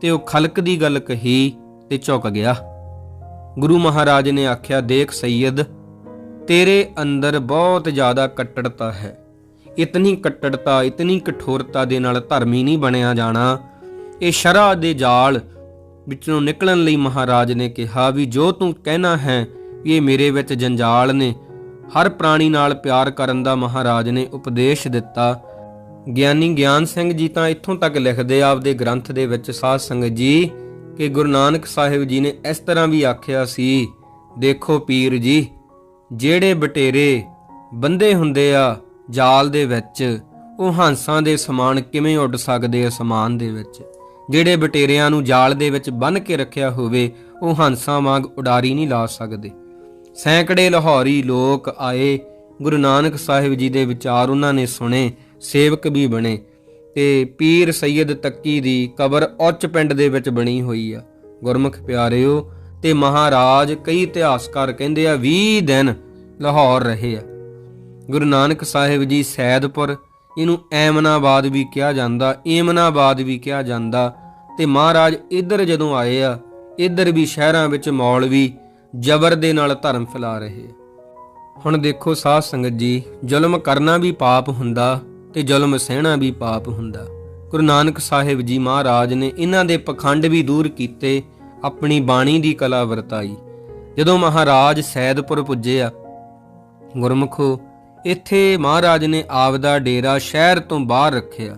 ਤੇ ਉਹ ਖਲਕ ਦੀ ਗੱਲ ਕਹੀ ਤੇ ਝੁਕ ਗਿਆ। ਗੁਰੂ ਮਹਾਰਾਜ ਨੇ ਆਖਿਆ, ਦੇਖ ਸੈਯਦ ਤੇਰੇ ਅੰਦਰ ਬਹੁਤ ਜ਼ਿਆਦਾ ਕੱਟੜਤਾ ਹੈ। ਇਤਨੀ ਕੱਟੜਤਾ, ਇਤਨੀ ਕਠੋਰਤਾ ਦੇ ਨਾਲ ਧਰਮੀ ਨਹੀਂ ਬਣਿਆ ਜਾਣਾ। ਇਹ ਸ਼ਰਾ ਦੇ ਜਾਲ ਵਿੱਚੋਂ ਨਿਕਲਣ ਲਈ ਮਹਾਰਾਜ ਨੇ ਕਿਹਾ ਵੀ ਜੋ ਤੂੰ ਕਹਿਣਾ ਹੈ ਇਹ ਮੇਰੇ ਵਿੱਚ ਜੰਜਾਲ ਨੇ, ਹਰ ਪ੍ਰਾਣੀ ਨਾਲ ਪਿਆਰ ਕਰਨ ਦਾ ਮਹਾਰਾਜ ਨੇ ਉਪਦੇਸ਼ ਦਿੱਤਾ। ਗਿਆਨੀ ਗਿਆਨ ਸਿੰਘ ਜੀ ਤਾਂ ਇੱਥੋਂ ਤੱਕ ਲਿਖਦੇ ਆਪਦੇ ਗ੍ਰੰਥ ਦੇ ਵਿੱਚ, ਸਾਧ ਸੰਗਤ ਜੀ, ਕਿ ਗੁਰੂ ਨਾਨਕ ਸਾਹਿਬ ਜੀ ਨੇ ਇਸ ਤਰ੍ਹਾਂ ਵੀ ਆਖਿਆ ਸੀ, ਦੇਖੋ ਪੀਰ ਜੀ ਜਿਹੜੇ ਬਟੇਰੇ ਬੰਦੇ ਹੁੰਦੇ ਆ ਜਾਲ ਦੇ ਵਿੱਚ, ਉਹ ਹੰਸਾਂ ਦੇ ਸਮਾਨ ਕਿਵੇਂ ਉੱਡ ਸਕਦੇ ਆ ਸਮਾਨ ਦੇ ਵਿੱਚ? ਜਿਹੜੇ ਬਟੇਰਿਆਂ ਨੂੰ ਜਾਲ ਦੇ ਵਿੱਚ ਬੰਨ ਕੇ ਰੱਖਿਆ ਹੋਵੇ, ਉਹ ਹੰਸਾਂ ਵਾਂਗ ਉਡਾਰੀ ਨਹੀਂ ਲਾ ਸਕਦੇ। ਸੈਂਕੜੇ ਲਾਹੌਰੀ ਲੋਕ ਆਏ, ਗੁਰੂ ਨਾਨਕ ਸਾਹਿਬ ਜੀ ਦੇ ਵਿਚਾਰ ਉਹਨਾਂ ਨੇ ਸੁਣੇ, ਸੇਵਕ ਵੀ ਬਣੇ ਤੇ ਪੀਰ ਸੈਯਦ ਤੱਕੀ ਦੀ ਕਬਰ ਉੱਚ ਪਿੰਡ ਦੇ ਵਿੱਚ ਬਣੀ ਹੋਈ ਆ। ਗੁਰਮੁਖ ਪਿਆਰਿਓ ਤੇ ਮਹਾਰਾਜ ਕਈ ਇਤਿਹਾਸਕਾਰ ਕਹਿੰਦੇ ਆ 20 ਦਿਨ ਲਾਹੌਰ ਰਹੇ ਆ। ਗੁਰੂ ਨਾਨਕ ਸਾਹਿਬ ਜੀ ਸੈਦਪੁਰ, ਇਹਨੂੰ ਐਮਨਾਬਾਦ ਵੀ ਕਿਹਾ ਜਾਂਦਾ, ਏਮਨਾਬਾਦ ਵੀ ਕਿਹਾ ਜਾਂਦਾ ਤੇ ਮਹਾਰਾਜ ਇੱਧਰ ਜਦੋਂ ਆਏ ਆ, ਇੱਧਰ ਵੀ ਸ਼ਹਿਰਾਂ ਵਿੱਚ ਮੌਲਵੀ ਜ਼ਬਰ ਦੇ ਨਾਲ ਧਰਮ ਫੈਲਾ ਰਹੇ ਆ। ਹੁਣ ਦੇਖੋ ਸਾਧ ਸੰਗਤ ਜੀ, ਜ਼ੁਲਮ ਕਰਨਾ ਵੀ ਪਾਪ ਹੁੰਦਾ ਤੇ ਜ਼ੁਲਮ ਸਹਿਣਾ ਵੀ ਪਾਪ ਹੁੰਦਾ। ਗੁਰੂ ਨਾਨਕ ਸਾਹਿਬ ਜੀ ਮਹਾਰਾਜ ਨੇ ਇਹਨਾਂ ਦੇ ਪਖੰਡ ਵੀ ਦੂਰ ਕੀਤੇ ਆਪਣੀ ਬਾਣੀ ਦੀ ਕਲਾ ਵਰਤਾਈ। ਜਦੋਂ ਮਹਾਰਾਜ ਸੈਦਪੁਰ ਪੁੱਜੇ ਆ ਗੁਰਮੁਖੋ, ਇੱਥੇ ਮਹਾਰਾਜ ਨੇ ਆਪਦਾ ਡੇਰਾ ਸ਼ਹਿਰ ਤੋਂ ਬਾਹਰ ਰੱਖਿਆ।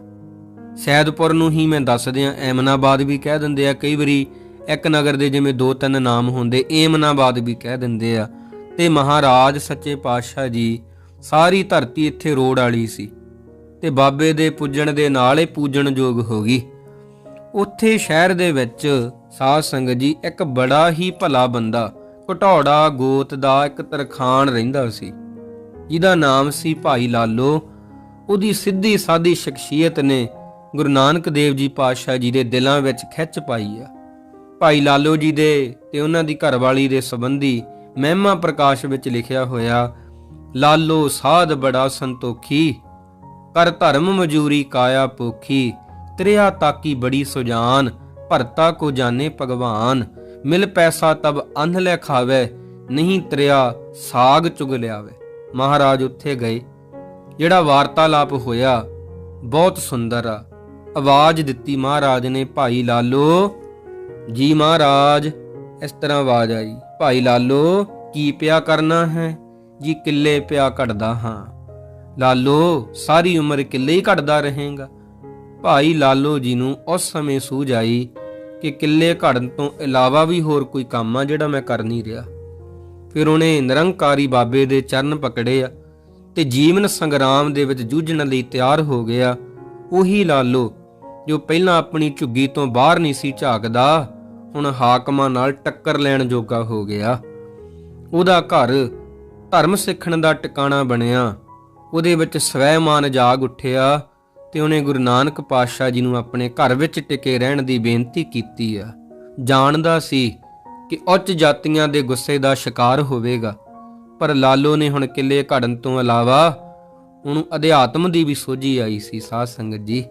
ਸੈਦਪੁਰ ਨੂੰ ਹੀ ਮੈਂ ਦੱਸਦਿਆਂ ਐਮਨਾਬਾਦ ਵੀ ਕਹਿ ਦਿੰਦੇ ਆ, ਕਈ ਵਾਰੀ ਇੱਕ ਨਗਰ ਦੇ ਜਿਵੇਂ ਦੋ ਤਿੰਨ ਨਾਮ ਹੁੰਦੇ, ਏਮਨਾਬਾਦ ਵੀ ਕਹਿ ਦਿੰਦੇ ਆ। ਤੇ ਮਹਾਰਾਜ ਸੱਚੇ ਪਾਤਸ਼ਾਹ ਜੀ ਸਾਰੀ ਧਰਤੀ ਇੱਥੇ ਰੋੜ ਵਾਲੀ ਸੀ। ਤੇ ਬਾਬੇ ਦੇ ਪੁੱਜਣ ਦੇ ਨਾਲ ਹੀ ਪੂਜਣ ਯੋਗ ਹੋ ਗਈ। ਉੱਥੇ ਸ਼ਹਿਰ ਦੇ ਵਿੱਚ ਸਾਧ ਸੰਗਤ ਜੀ ਇੱਕ ਬੜਾ ਹੀ ਭਲਾ ਬੰਦਾ, ਘਟੌੜਾ ਗੋਤ ਦਾ ਇੱਕ ਤਰਖਾਨ ਰਹਿੰਦਾ ਸੀ। ਜਿਹਦਾ ਨਾਮ ਸੀ ਭਾਈ ਲਾਲੋ। ਉਹਦੀ ਸਿੱਧੀ ਸਾਦੀ ਸ਼ਖਸੀਅਤ ਨੇ ਗੁਰੂ ਨਾਨਕ ਦੇਵ ਜੀ ਪਾਤਸ਼ਾਹ ਜੀ ਦੇ ਦਿਲਾਂ ਵਿੱਚ ਖਿੱਚ ਪਾਈ ਆ। ਭਾਈ ਲਾਲੋ ਜੀ ਦੇ ਤੇ ਉਹਨਾਂ ਦੀ ਘਰਵਾਲੀ ਦੇ ਸੰਬੰਧੀ ਮਹਿਮਾ ਪ੍ਰਕਾਸ਼ ਵਿੱਚ ਲਿਖਿਆ ਹੋਇਆ, ਲਾਲੋ ਸਾਧ ਬੜਾ ਸੰਤੋਖੀ, ਕਰ ਧਰਮ ਮਜੂਰੀ ਕਾਇਆ ਪੋਖੀ ਤ੍ਰਿਆ ਤਾਕੀ ਬੜੀ ਸੁਜਾਨ, ਭਰਤਾ ਕੋ ਜਾਣੇ ਭਗਵਾਨ। ਮਿਲ ਪੈਸਾ ਤਬ ਅੰਧ ਲੈ ਖਾਵੇ, ਨਹੀਂ ਤ੍ਰਿਆ ਸਾਗ ਚੁਗ ਲਿਆਵੇ। ਮਹਾਰਾਜ ਉੱਥੇ ਗਏ, ਜਿਹੜਾ ਵਾਰਤਾਲਾਪ ਹੋਇਆ, ਬਹੁਤ ਸੁੰਦਰ ਆ। ਆਵਾਜ਼ ਦਿੱਤੀ ਮਹਾਰਾਜ ਨੇ, ਭਾਈ ਲਾਲੋ, ਜੀ ਮਹਾਰਾਜ, ਇਸ ਤਰ੍ਹਾਂ ਆਵਾਜ਼ ਆਈ, ਭਾਈ ਲਾਲੋ, ਕੀ ਪਿਆ ਕਰਨਾ ਹੈ? ਜੀ ਕਿੱਲੇ ਪਿਆ ਘੜਦਾ ਹਾਂ। ਲਾਲੋ, ਸਾਰੀ ਉਮਰ ਕਿੱਲੇ ਹੀ ਘੜਦਾ ਰਹੇਗਾ। ਭਾਈ ਲਾਲੋ ਜੀ ਨੂੰ ਉਸ ਸਮੇਂ ਸੂਝ ਆਈ ਕਿ ਕਿੱਲੇ ਘੜਨ ਤੋਂ ਇਲਾਵਾ ਵੀ ਹੋਰ ਕੋਈ ਕੰਮ ਆ ਜਿਹੜਾ ਮੈਂ ਕਰ ਨਹੀਂ ਰਿਹਾ। ਫਿਰ ਉਹਨੇ ਨਿਰੰਕਾਰੀ ਬਾਬੇ ਦੇ ਚਰਨ ਪਕੜੇ ਆ ਤੇ ਜੀਵਨ ਸੰਗਰਾਮ ਦੇ ਵਿੱਚ ਜੂਝਣ ਲਈ ਤਿਆਰ ਹੋ ਗਿਆ। ਉਹੀ ਲਾਲੋ ਜੋ ਪਹਿਲਾਂ ਆਪਣੀ ਝੁੱਗੀ ਤੋਂ ਬਾਹਰ ਨਹੀਂ ਸੀ ਝਾਕਦਾ, ਹੁਣ ਹਾਕਮਾਂ ਨਾਲ ਟੱਕਰ ਲੈਣ ਜੋਗਾ ਹੋ ਗਿਆ। ਉਹਦਾ ਘਰ ਧਰਮ ਸਿੱਖਣ ਦਾ ਟਿਕਾਣਾ ਬਣਿਆ। ਉਹਦੇ ਵਿੱਚ ਸਵੈਮਾਨ ਜਾਗ ਉੱਠਿਆ। ਤੇ ਉਹਨੇ ਗੁਰੂ ਨਾਨਕ ਪਾਤਸ਼ਾਹ ਜੀ ਨੂੰ ਆਪਣੇ ਘਰ ਵਿੱਚ ਟਿਕੇ ਰਹਿਣ ਦੀ ਬੇਨਤੀ ਕੀਤੀ ਆ। ਜਾਣਦਾ ਸੀ ਕਿ ਉੱਚ ਜਾਤੀਆਂ ਦੇ ਗੁੱਸੇ ਦਾ ਸ਼ਿਕਾਰ ਹੋਵੇਗਾ, ਪਰ ਲਾਲੋ ਨੇ ਹੁਣ ਕਿੱਲੇ ਘੜਨ ਤੋਂ ਇਲਾਵਾ ਉਹਨੂੰ ਅਧਿਆਤਮ ਦੀ ਵੀ ਸੋਝੀ ਆਈ ਸੀ, ਸਾਧ ਸੰਗਤ ਜੀ।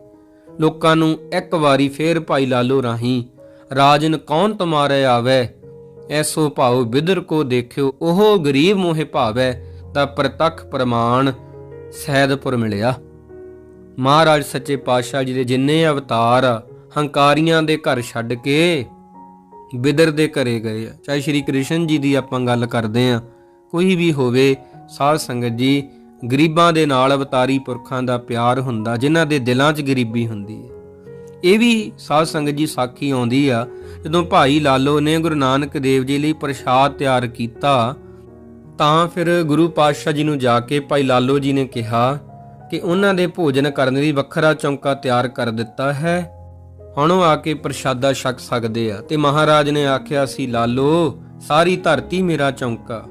ਲੋਕਾਂ ਨੂੰ ਇੱਕ ਵਾਰੀ ਫੇਰ ਭਾਈ ਲਾਲੋ ਰਾਹੀਂ, ਰਾਜਨ ਕੌਣ ਤੁਮਾਰੇ ਆਵੇ? ਐਸੋ ਭਾਉ ਬਿਦਰ ਕੋ ਦੇਖਿਓ, ਉਹ ਗਰੀਬ ਮੋਹਿ ਭਾਵੈ, ਤਾਂ ਪ੍ਰਤੱਖ ਪ੍ਰਮਾਣ ਸੈਦਪੁਰ ਮਿਲਿਆ। ਮਹਾਰਾਜ ਸੱਚੇ ਪਾਤਸ਼ਾਹ ਜੀ ਦੇ ਜਿੰਨੇ ਅਵਤਾਰ ਆ, ਹੰਕਾਰੀਆਂ ਦੇ ਘਰ ਛੱਡ ਕੇ ਬਿਦਰ ਦੇ ਘਰੇ ਗਏ ਆ। ਚਾਹੇ ਸ਼੍ਰੀ ਕ੍ਰਿਸ਼ਨ ਜੀ ਦੀ ਆਪਾਂ ਗੱਲ ਕਰਦੇ ਆ ਕੋਈ ਵੀ ਹੋਵੇ ਸਾਧ ਸੰਗਤ ਜੀ ਗਰੀਬਾਂ ਦੇ ਨਾਲ ਅਵਤਾਰੀ ਪੁਰਖਾਂ ਦਾ ਪਿਆਰ ਹੁੰਦਾ ਜਿਨ੍ਹਾਂ ਦੇ ਦਿਲਾਂ 'ਚ ਗਰੀਬੀ ਹੁੰਦੀ ਹੈ। ਇਹ ਵੀ ਸਾਧ ਸੰਗਤ ਜੀ ਸਾਖੀ ਆਉਂਦੀ ਆ ਜਦੋਂ ਭਾਈ ਲਾਲੋ ਨੇ ਗੁਰੂ ਨਾਨਕ ਦੇਵ ਜੀ ਲਈ ਪ੍ਰਸ਼ਾਦ ਤਿਆਰ ਕੀਤਾ ਤਾਂ ਫਿਰ ਗੁਰੂ ਪਾਤਸ਼ਾਹ ਜੀ ਨੂੰ ਜਾ ਕੇ ਭਾਈ ਲਾਲੋ ਜੀ ਨੇ ਕਿਹਾ ਕਿ ਉਹਨਾਂ ਦੇ ਭੋਜਨ ਕਰਨ ਲਈ ਵੱਖਰਾ ਚੌਂਕਾ ਤਿਆਰ ਕਰ ਦਿੱਤਾ ਹੈ। ਹੁਣ ਉਹ ਆ ਕੇ ਪ੍ਰਸ਼ਾਦਾ ਛਕ ਸਕਦੇ ਆ ਤੇ ਮਹਾਰਾਜ ਨੇ ਆਖਿਆ ਸੀ, ਲਾਲੋ, ਸਾਰੀ ਧਰਤੀ ਮੇਰਾ ਚੌਂਕਾ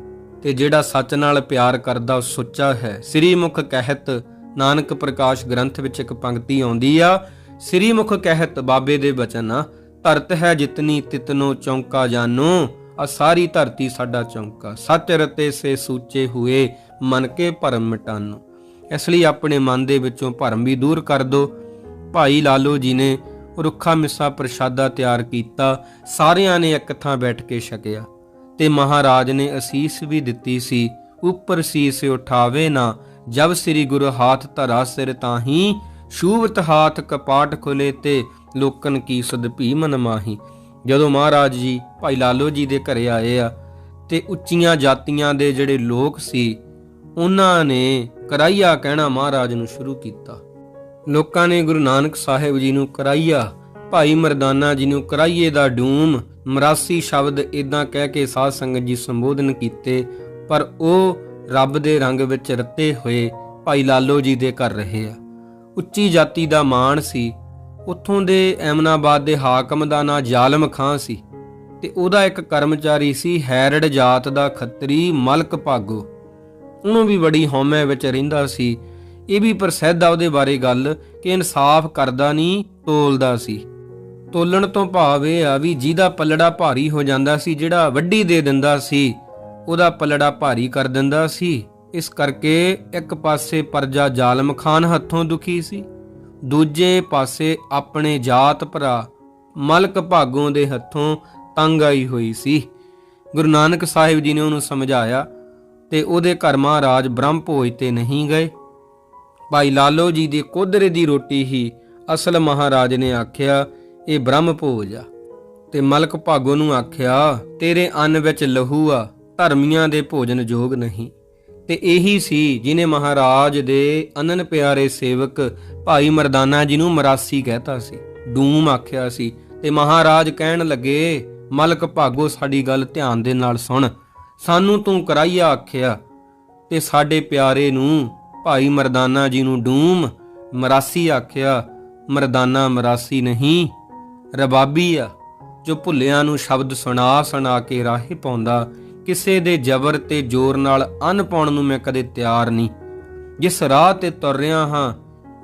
ਤੇ ਜਿਹੜਾ ਸੱਚ ਨਾਲ ਪਿਆਰ ਕਰਦਾ ਉਹ ਸੁੱਚਾ ਹੈ। ਸ੍ਰੀ ਮੁਖ ਕਹਿਤ ਨਾਨਕ ਪ੍ਰਕਾਸ਼ ਗ੍ਰੰਥ ਵਿੱਚ ਇੱਕ ਪੰਕਤੀ ਆਉਂਦੀ ਆ ਸ੍ਰੀ ਮੁਖ ਕਹਿਤ ਬਾਬੇ ਦੇ ਬਚਨ ਆ ਧਰਤ ਹੈ ਜਿਤਨੀ ਤਿਤਨੋ ਚੌਂਕਾ ਜਾਨੋ, ਆ ਸਾਰੀ ਧਰਤੀ ਸਾਡਾ ਚੌਂਕਾ। ਸੱਚ ਰਤੇ ਸੇ ਸੂਚੇ ਹੋਏ, ਮਨ ਕੇ ਭਰਮ ਮਿਟਾਨੋ। ਇਸ ਲਈ ਆਪਣੇ ਮਨ ਦੇ ਵਿੱਚੋਂ ਭਰਮ ਵੀ ਦੂਰ ਕਰ ਦੋ। ਭਾਈ ਲਾਲੋ ਜੀ ਨੇ ਰੁੱਖਾ ਮਿੱਸਾ ਪ੍ਰਸ਼ਾਦਾ ਤਿਆਰ ਕੀਤਾ। ਸਾਰਿਆਂ ਨੇ ਇੱਕ ਥਾਂ ਬੈਠ ਕੇ ਛਕਿਆ ਤੇ ਮਹਾਰਾਜ ਨੇ ਅਸੀਸ ਵੀ ਦਿੱਤੀ ਸੀ, ਉੱਪਰ ਸੀਸ ਉਠਾਵੇ ਨਾ, ਜਬ ਸ੍ਰੀ ਗੁਰੂ ਹਾਥ ਧਰਾ ਸਿਰ ਤਾਹੀ ਸ਼ੂਵਤ ਹਾਥ ਕਪਾਟ ਖੁਲੇ ਤੇ ਲੋਕਨ ਕੀ ਸਦਭੀ ਭੀ ਮਨ ਮਾਹੀ। ਜਦੋਂ ਮਹਾਰਾਜ ਜੀ, ਭਾਈ ਲਾਲੋ ਜੀ ਦੇ ਘਰੇ ਆਏ ਆ ਤੇ ਉੱਚੀਆਂ ਜਾਤੀਆਂ ਦੇ ਜਿਹੜੇ ਲੋਕ ਸੀ ਉਹਨਾਂ ਨੇ ਕਰਾਈਆ ਕਹਿਣਾ ਮਹਾਰਾਜ ਨੂੰ ਸ਼ੁਰੂ ਕੀਤਾ। ਲੋਕਾਂ ਨੇ ਗੁਰੂ ਨਾਨਕ ਸਾਹਿਬ ਜੀ ਨੂੰ ਕਰਾਈਆ, ਭਾਈ ਮਰਦਾਨਾ ਜੀ ਨੂੰ ਕਰਾਈਏ ਦਾ ਡੂਮ, ਮਰਾਸੀ ਸ਼ਬਦ ਇਦਾਂ ਕਹਿ ਕੇ ਸਾਧ ਸੰਗਤ ਜੀ ਸੰਬੋਧਨ ਕੀਤੇ, ਪਰ ਉਹ ਰੱਬ ਦੇ ਰੰਗ ਵਿੱਚ ਰੱਤੇ ਹੋਏ ਭਾਈ ਲਾਲੋ ਜੀ ਦੇ ਘਰ ਰਹੇ ਆ। ਉੱਚੀ ਜਾਤੀ ਦਾ ਮਾਣ ਸੀ, ਉੱਥੋਂ ਦੇ ਐਮਨਾਬਾਦ ਦੇ ਹਾਕਮ ਦਾ ਨਾਂ ਜ਼ਾਲਮ ਖਾਂ ਸੀ, ਤੇ ਉਹਦਾ ਇੱਕ ਕਰਮਚਾਰੀ ਸੀ ਹੈਰਡ ਜਾਤ ਦਾ ਖੱਤਰੀ ਮਲਕ ਭਾਗੋ। ਉਹਨੂੰ ਵੀ ਬੜੀ ਹਉਮੈ ਵਿੱਚ ਰਹਿੰਦਾ ਸੀ। ਇਹ ਵੀ ਪ੍ਰਸਿੱਧ ਆ ਉਹਦੇ ਬਾਰੇ ਗੱਲ ਕਿ ਇਨਸਾਫ ਕਰਦਾ ਨਹੀਂ ਤੋਲਦਾ ਸੀ। ਤੋਲਣ ਤੋਂ ਭਾਵ ਇਹ ਆ ਵੀ ਜਿਹਦਾ ਪੱਲੜਾ ਭਾਰੀ ਹੋ ਜਾਂਦਾ ਸੀ, ਜਿਹੜਾ ਵੱਡੀ ਦੇ ਦਿੰਦਾ ਸੀ, ਉਹਦਾ ਪੱਲੜਾ ਭਾਰੀ ਕਰ ਦਿੰਦਾ ਸੀ। ਇਸ ਕਰਕੇ ਇੱਕ ਪਾਸੇ ਪਰਜਾ ਜ਼ਾਲਮ ਖਾਨ ਹੱਥੋਂ ਦੁਖੀ ਸੀ, ਦੂਜੇ ਪਾਸੇ ਆਪਣੇ ਜਾਤ ਭਰਾ ਮਲਕ ਭਾਗੋਂ ਦੇ ਹੱਥੋਂ ਤੰਗ ਆਈ ਹੋਈ ਸੀ। ਗੁਰੂ ਨਾਨਕ ਸਾਹਿਬ ਜੀ ਨੇ ਉਹਨੂੰ ਸਮਝਾਇਆ ਤੇ ਉਹਦੇ ਘਰ ਮਹਾਰਾਜ ਬ੍ਰਹਮ ਭੋਜ ਤੇ ਨਹੀਂ ਗਏ। ਭਾਈ ਲਾਲੋ ਜੀ ਦੀ ਕੋਦਰੇ ਦੀ ਰੋਟੀ ਹੀ ਅਸਲ ਮਹਾਰਾਜ ਨੇ ਆਖਿਆ, ਇਹ ਬ੍ਰਹਮ ਭੋਜ ਆ। ਤੇ ਮਲਕ ਭਾਗੋ ਨੂੰ ਆਖਿਆ, ਤੇਰੇ ਅੰਨ ਵਿੱਚ ਲਹੂ ਆ, ਧਰਮੀਆਂ ਦੇ ਭੋਜਨ ਯੋਗ ਨਹੀਂ। ਤੇ ਇਹੀ ਸੀ ਜਿਨੇ ਮਹਾਰਾਜ ਦੇ ਅਨਨ ਪਿਆਰੇ ਸੇਵਕ ਭਾਈ ਮਰਦਾਨਾ ਜੀ ਨੂੰ ਮਰਾਸੀ ਕਹਿਤਾ ਸੀ। ਡੂਮ ਆਖਿਆ ਸੀ ਤੇ ਮਹਾਰਾਜ ਕਹਿਣ ਲੱਗੇ, ਮਲਕ ਭਾਗੋ ਸਾਡੀ ਗੱਲ ਧਿਆਨ ਦੇ ਨਾਲ ਸੁਣ। ਸਾਨੂੰ ਤੂੰ ਕਰਾਈਆ ਆਖਿਆ ਤੇ ਸਾਡੇ ਪਿਆਰੇ ਨੂੰ ਭਾਈ ਮਰਦਾਨਾ ਜੀ ਨੂੰ ਡੂਮ ਮਰਾਸੀ ਆਖਿਆ, ਮਰਦਾਨਾ ਮਰਾਸੀ ਨਹੀਂ, ਰਬਾਬੀ ਆ, ਜੋ ਭੁੱਲਿਆਂ ਨੂੰ ਸ਼ਬਦ ਸੁਣਾ ਸੁਣਾ ਕੇ ਰਾਹੇ ਪਾਉਂਦਾ, ਕਿਸੇ ਦੇ ਜ਼ਬਰ ਤੇ ਜ਼ੋਰ ਨਾਲ ਅੰਨ ਪਾਉਣ ਨੂੰ ਮੈਂ ਕਦੇ ਤਿਆਰ ਨਹੀਂ। ਜਿਸ ਰਾਹ ਤੇ ਤੁਰ ਰਿਹਾ ਹਾਂ,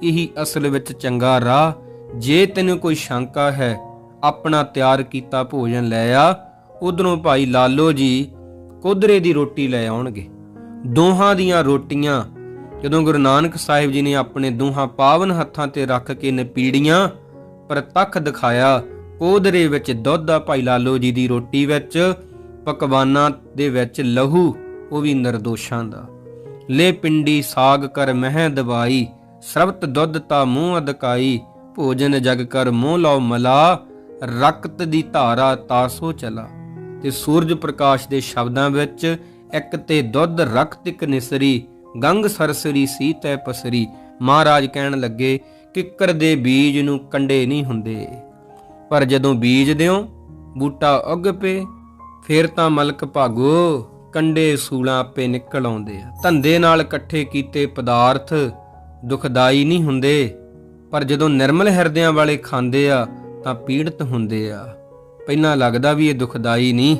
ਇਹੀ ਅਸਲ ਵਿੱਚ ਚੰਗਾ ਰਾਹ, ਜੇ ਤੈਨੂੰ ਕੋਈ ਸ਼ੰਕਾ ਹੈ, ਆਪਣਾ ਤਿਆਰ ਕੀਤਾ ਭੋਜਨ ਲੈ ਆ, ਉਧਰੋਂ ਭਾਈ ਲਾਲੋ ਜੀ ਕੋਧਰੇ ਦੀ ਰੋਟੀ ਲੈ ਆਉਣਗੇ। ਦੋਹਾਂ ਦੀਆਂ ਰੋਟੀਆਂ ਜਦੋਂ ਗੁਰੂ ਨਾਨਕ ਸਾਹਿਬ ਜੀ ਨੇ ਆਪਣੇ ਦੋਹਾਂ ਪਾਵਨ ਹੱਥਾਂ ਤੇ ਰੱਖ ਕੇ ਨਪੀੜੀਆਂ, ਪ੍ਰਤੱਖ ਦਿਖਾਇਆ, ਕੋਧਰੇ ਵਿੱਚ ਦੁੱਧ ਆ ਭਾਈ ਲਾਲੋ ਜੀ ਦੀ ਰੋਟੀ ਵਿੱਚ, ਪਕਵਾਨਾਂ ਦੇ ਵਿੱਚ ਲਹੂ, ਉਹ ਵੀ ਨਿਰਦੋਸ਼ਾਂ ਦਾ। ਲੈ ਪਿੰਡੀ ਸਾਗ ਕਰ ਮਹਿ ਦਵਾਈ, ਸਰਬਤ ਦੁੱਧ ਤਾ ਮੂੰਹ ਅਦਕਾਈ, ਭੋਜਨ ਜਗ ਕਰ ਮੂੰਹ ਲਾਉ ਮਲਾ, ਰਕਤ ਦੀ ਧਾਰਾ ਤਾਸੋ ਚਲਾ। ਤੇ ਸੂਰਜ ਪ੍ਰਕਾਸ਼ ਦੇ ਸ਼ਬਦਾਂ ਵਿੱਚ ਇੱਕ ਤੇ ਦੁੱਧ ਰਕਤਿਕ ਨਿਸਰੀ, ਗੰਗ ਸਰਸਰੀ ਸੀ ਤੈ ਪਸਰੀ। ਮਹਾਰਾਜ ਕਹਿਣ ਲੱਗੇ ਕਿੱਕਰ ਦੇ ਬੀਜ ਨੂੰ ਕੰਡੇ ਨਹੀਂ ਹੁੰਦੇ। ਪਰ ਜਦੋਂ ਬੀਜ ਦਿਓ, ਬੂਟਾ ਉੱਗ ਪੇ ਫੇਰ ਤਾਂ ਮਲਕ ਭਾਗੋ, ਕੰਡੇ ਸੂਲਾਂ ਆਪੇ ਨਿਕਲ ਆਉਂਦੇ ਆ। ਧੰਦੇ ਨਾਲ ਇਕੱਠੇ ਕੀਤੇ ਪਦਾਰਥ ਦੁਖਦਾਈ ਨਹੀਂ ਹੁੰਦੇ, ਪਰ ਜਦੋਂ ਨਿਰਮਲ ਹਿਰਦਿਆਂ ਵਾਲੇ ਖਾਂਦੇ ਆ, ਤਾਂ ਪੀੜਤ ਹੁੰਦੇ ਆ। ਪਹਿਲਾਂ ਲੱਗਦਾ ਵੀ ਇਹ ਦੁਖਦਾਈ ਨਹੀਂ।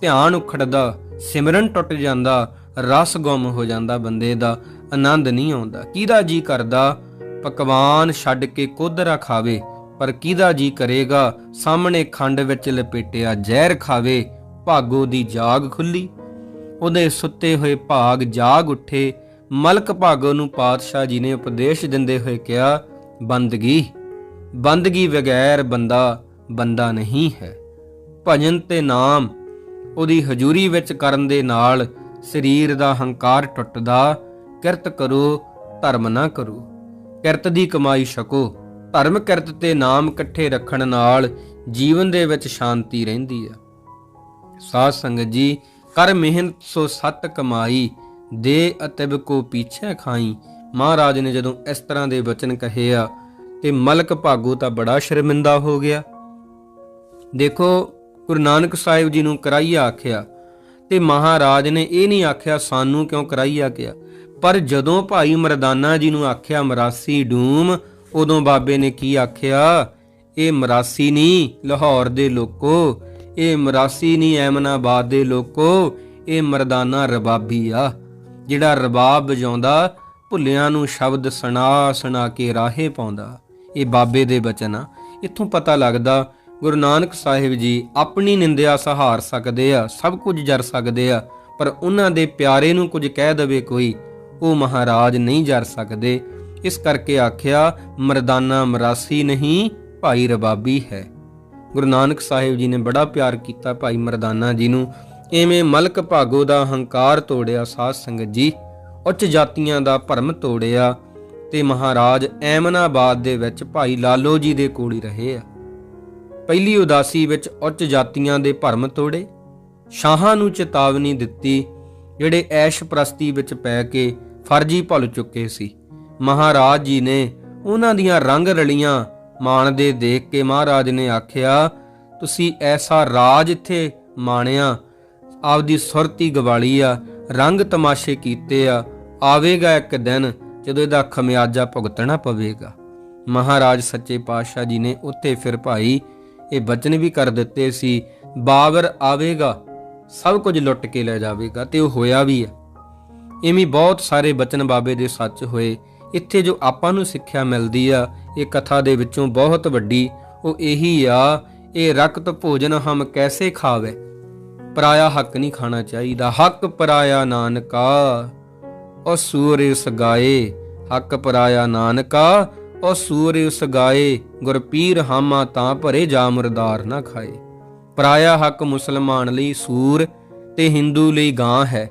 ਧਿਆਨ ਉਖੜਦਾ, ਸਿਮਰਨ ਟੁੱਟ ਜਾਂਦਾ, ਰਸ ਗੁੰਮ ਹੋ ਜਾਂਦਾ ਬੰਦੇ ਦਾ, ਆਨੰਦ ਨਹੀਂ ਆਉਂਦਾ। ਕਿਹਦਾ ਜੀ ਕਰਦਾ? ਪਕਵਾਨ ਛੱਡ ਕੇ ਕੋਧਰਾ ਖਾਵੇ, ਪਰ ਕਿਹਦਾ ਜੀ ਕਰੇਗਾ? ਸਾਹਮਣੇ ਖੰਡ ਵਿੱਚ ਲਪੇਟਿਆ ਜ਼ਹਿਰ ਖਾਵੇ, ਭਾਗੋ ਦੀ ਜਾਗ ਖੁੱਲੀ। ਉਹਦੇ ਸੁੱਤੇ ਹੋਏ ਭਾਗ ਜਾਗ ਉੱਠੇ। ਮਲਕ ਭਾਗੋ ਨੂੰ ਪਾਤਸ਼ਾਹ ਜੀ ਨੇ ਉਪਦੇਸ਼ ਦਿੰਦੇ ਹੋਏ ਕਿਹਾ, ਬੰਦਗੀ। ਬੰਦਗੀ ਬਗੈਰ ਬੰਦਾ ਬੰਦਾ ਨਹੀਂ ਹੈ। ਭਜਨ ਤੇ ਨਾਮ ਉਹਦੀ ਹਜ਼ੂਰੀ ਵਿੱਚ ਕਰਨ ਦੇ ਨਾਲ ਸਰੀਰ ਦਾ ਹੰਕਾਰ ਟੁੱਟਦਾ, ਕਿਰਤ ਕਰੋ, ਧਰਮ ਨਾ ਕਰੋ। ਕਿਰਤ ਦੀ ਕਮਾਈ ਛਕੋ। ਧਰਮ ਕਿਰਤ ਤੇ ਨਾਮ ਇਕੱਠੇ ਰੱਖਣ ਨਾਲ ਜੀਵਨ ਦੇ ਵਿੱਚ ਸ਼ਾਂਤੀ ਰਹਿੰਦੀ ਆ। ਸਾਧ ਸੰਗਤ ਜੀ, ਕਰ ਮਿਹਨਤ ਸੋ ਸਤ ਕਮਾਈ, ਦੇ ਅਤਬ ਕੋ ਪਿੱਛੇ ਖਾਈ। ਮਹਾਰਾਜ ਨੇ ਜਦੋਂ ਇਸ ਤਰ੍ਹਾਂ ਦੇ ਵਚਨ ਕਹੇ ਆ, ਤੇ ਮਲਕ ਭਾਗੋ ਤਾਂ ਬੜਾ ਸ਼ਰਮਿੰਦਾ ਹੋ ਗਿਆ। ਦੇਖੋ ਗੁਰੂ ਨਾਨਕ ਸਾਹਿਬ ਜੀ ਨੂੰ ਕਰਾਈਆ ਆਖਿਆ ਤੇ ਮਹਾਰਾਜ ਨੇ ਇਹ ਨਹੀਂ ਆਖਿਆ, ਸਾਨੂੰ ਕਿਉਂ ਕਰਾਈਆ ਕਿਹਾ ਪਰ ਜਦੋਂ ਭਾਈ ਮਰਦਾਨਾ ਜੀ ਨੂੰ ਆਖਿਆ, ਮਰਾਸੀ ਡੂਮ, ਉਦੋਂ ਬਾਬੇ ਨੇ ਕੀ ਆਖਿਆ? ਇਹ ਮਰਾਸੀ ਨਹੀਂ, ਲਾਹੌਰ ਦੇ ਲੋਕੋ, ਇਹ ਮਰਾਸੀ ਨਹੀਂ, ਐਮਨਾਬਾਦ ਦੇ ਲੋਕੋ, ਇਹ ਮਰਦਾਨਾ ਰਬਾਬੀ ਆ, ਜਿਹੜਾ ਰਬਾਬ ਵਜਾਉਂਦਾ, ਭੁੱਲਿਆਂ ਨੂੰ ਸ਼ਬਦ ਸੁਣਾ ਸੁਣਾ ਕੇ ਰਾਹੇ ਪਾਉਂਦਾ। ਇਹ ਬਾਬੇ ਦੇ ਬਚਨ ਆ। ਇੱਥੋਂ ਪਤਾ ਲੱਗਦਾ ਗੁਰੂ ਨਾਨਕ ਸਾਹਿਬ ਜੀ ਆਪਣੀ ਨਿੰਦਿਆ ਸਹਾਰ ਸਕਦੇ ਆ, ਸਭ ਕੁਝ ਜਰ ਸਕਦੇ ਆ, ਪਰ ਉਹਨਾਂ ਦੇ ਪਿਆਰੇ ਨੂੰ ਕੁਝ ਕਹਿ ਦਵੇ ਕੋਈ, ਉਹ ਮਹਾਰਾਜ ਨਹੀਂ ਜਰ ਸਕਦੇ। ਇਸ ਕਰਕੇ ਆਖਿਆ, ਮਰਦਾਨਾ ਮਰਾਸੀ ਨਹੀਂ, ਭਾਈ ਰਬਾਬੀ ਹੈ। ਗੁਰੂ ਨਾਨਕ ਸਾਹਿਬ ਜੀ ਨੇ ਬੜਾ ਪਿਆਰ ਕੀਤਾ ਭਾਈ ਮਰਦਾਨਾ ਜੀ ਨੂੰ। ਐਵੇਂ ਮਲਕ ਭਾਗੋ ਦਾ ਹੰਕਾਰ ਤੋੜਿਆ ਸਾਧ ਸੰਗਤ ਜੀ, ਉੱਚ ਜਾਤੀਆਂ ਦਾ ਭਰਮ ਤੋੜਿਆ, ਤੇ ਮਹਾਰਾਜ ਐਮਨਾਬਾਦ ਦੇ ਵਿੱਚ ਭਾਈ ਲਾਲੋ ਜੀ ਦੇ ਕੋਲ ਹੀ ਰਹੇ ਆ। ਪਹਿਲੀ ਉਦਾਸੀ ਵਿੱਚ ਉੱਚ ਜਾਤੀਆਂ ਦੇ ਭਰਮ ਤੋੜੇ, ਸ਼ਾਹਾਂ ਨੂੰ ਚੇਤਾਵਨੀ ਦਿੱਤੀ, ਜਿਹੜੇ ਐਸ਼ ਪ੍ਰਸਤੀ ਵਿੱਚ ਪੈ ਕੇ ਫਰਜ਼ੀ ਭੁੱਲ ਚੁੱਕੇ ਸੀ। ਮਹਾਰਾਜ ਜੀ ਨੇ ਉਹਨਾਂ ਦੀਆਂ ਰੰਗ ਰਲੀਆਂ ਮਾਣਦੇ ਦੇਖ ਕੇ ਮਹਾਰਾਜ ਨੇ ਆਖਿਆ, ਤੁਸੀਂ ਐਸਾ ਰਾਜ ਇੱਥੇ ਮਾਣਿਆ, ਆਪਦੀ ਸੁਰਤੀ ਗਵਾਲੀ ਆ, ਰੰਗ ਤਮਾਸ਼ੇ ਕੀਤੇ ਆ, ਆਵੇਗਾ ਇੱਕ ਦਿਨ ਜਦੋਂ ਇਹਦਾ ਖਮਿਆਜਾ ਭੁਗਤਣਾ ਪਵੇਗਾ। ਮਹਾਰਾਜ ਸੱਚੇ ਪਾਤਸ਼ਾਹ ਜੀ ਨੇ ਉੱਥੇ ਫਿਰ ਭਾਈ ਇਹ ਬਚਨ ਵੀ ਕਰ ਦਿੱਤੇ ਸੀ, ਬਾਬਰ ਆਵੇਗਾ, ਸਭ ਕੁਝ ਲੁੱਟ ਕੇ ਲੈ ਜਾਵੇਗਾ ਤੇ ਉਹ ਹੋਇਆ ਵੀ ਹੈ। ਇਵੇਂ ਬਹੁਤ ਸਾਰੇ ਬਚਨ ਬਾਬੇ ਦੇ ਸੱਚ ਹੋਏ। ਇੱਥੇ ਜੋ ਆਪਾਂ ਨੂੰ ਸਿੱਖਿਆ ਮਿਲਦੀ ਆ, ਇਹ ਕਥਾ ਦੇ ਵਿੱਚੋਂ ਬਹੁਤ ਵੱਡੀ, ਉਹ ਇਹੀ ਆ, ਇਹ ਰਕਤ ਭੋਜਨ ਹਮ ਕੈਸੇ ਖਾਵੇ? ਪਰਾਇਆ ਹੱਕ ਨਹੀਂ ਖਾਣਾ ਚਾਹੀਦਾ, ਹੱਕ ਪਰਾਇਆ ਨਾਨਕਾ। ਉਹ ਸੂਰੇ ਸਗਾਏ, ਹੱਕ ਪਰਾਇਆ ਨਾਨਕਾ ਉਹ ਸੂਰੇ ਸਗਾਏ ਗੁਰਪੀਰ ਹਾਮਾ ਤਾਂ ਭਰੇ ਜਾ ਮੁਰਦਾਰ ਨਾ ਖਾਏ। ਪਰਾਇਆ ਹੱਕ ਮੁਸਲਮਾਨ ਲਈ ਸੂਰ ਤੇ ਹਿੰਦੂ ਲਈ ਗਾਂ ਹੈ।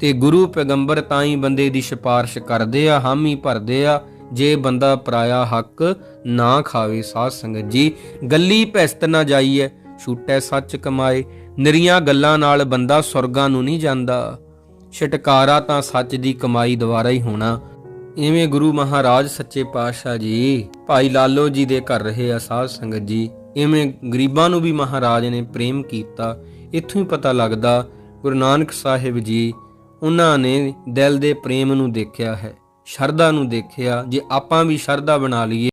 ਤੇ ਗੁਰੂ ਪੈਗੰਬਰ ਤਾਂ ਹੀ ਬੰਦੇ ਦੀ ਸਿਫਾਰਿਸ਼ ਕਰਦੇ ਆ, ਹਾਮੀ ਭਰਦੇ ਆ, ਜੇ ਬੰਦਾ ਪਰਾਇਆ ਹੱਕ ਨਾ ਖਾਵੇ ਸਾਧ ਸੰਗਤ ਜੀ, ਗੱਲੀ ਭੈਸਤ ਨਾ ਜਾਈਏ, ਛੂਟੈ ਸੱਚ ਕਮਾਏ, ਨਿਰੀਆਂ ਗੱਲਾਂ ਨਾਲ ਬੰਦਾ ਸੁਰਗਾਂ ਨੂੰ ਨਹੀਂ ਜਾਂਦਾ। ਛਟਕਾਰਾ ਤਾਂ ਸੱਚ ਦੀ ਕਮਾਈ ਦੁਆਰਾ ਹੀ ਹੋਣਾ ਇਵੇਂ ਗੁਰੂ ਮਹਾਰਾਜ ਸੱਚੇ ਪਾਤਸ਼ਾਹ ਜੀ, ਭਾਈ ਲਾਲੋ ਜੀ ਦੇ ਘਰ ਰਹੇ ਆ ਸਾਧ ਸੰਗਤ ਜੀ, ਇਵੇਂ ਗਰੀਬਾਂ ਨੂੰ ਵੀ ਮਹਾਰਾਜ ਨੇ ਪ੍ਰੇਮ ਕੀਤਾ, ਇੱਥੋਂ ਹੀ ਪਤਾ ਲੱਗਦਾ ਗੁਰੂ ਨਾਨਕ ਸਾਹਿਬ ਜੀ ਉਹਨਾਂ ਨੇ ਦਿਲ ਦੇ ਪ੍ਰੇਮ ਨੂੰ ਦੇਖਿਆ ਹੈ, ਸ਼ਰਧਾ ਨੂੰ ਦੇਖਿਆ, ਜੇ ਆਪਾਂ ਵੀ ਸ਼ਰਧਾ ਬਣਾ ਲਈਏ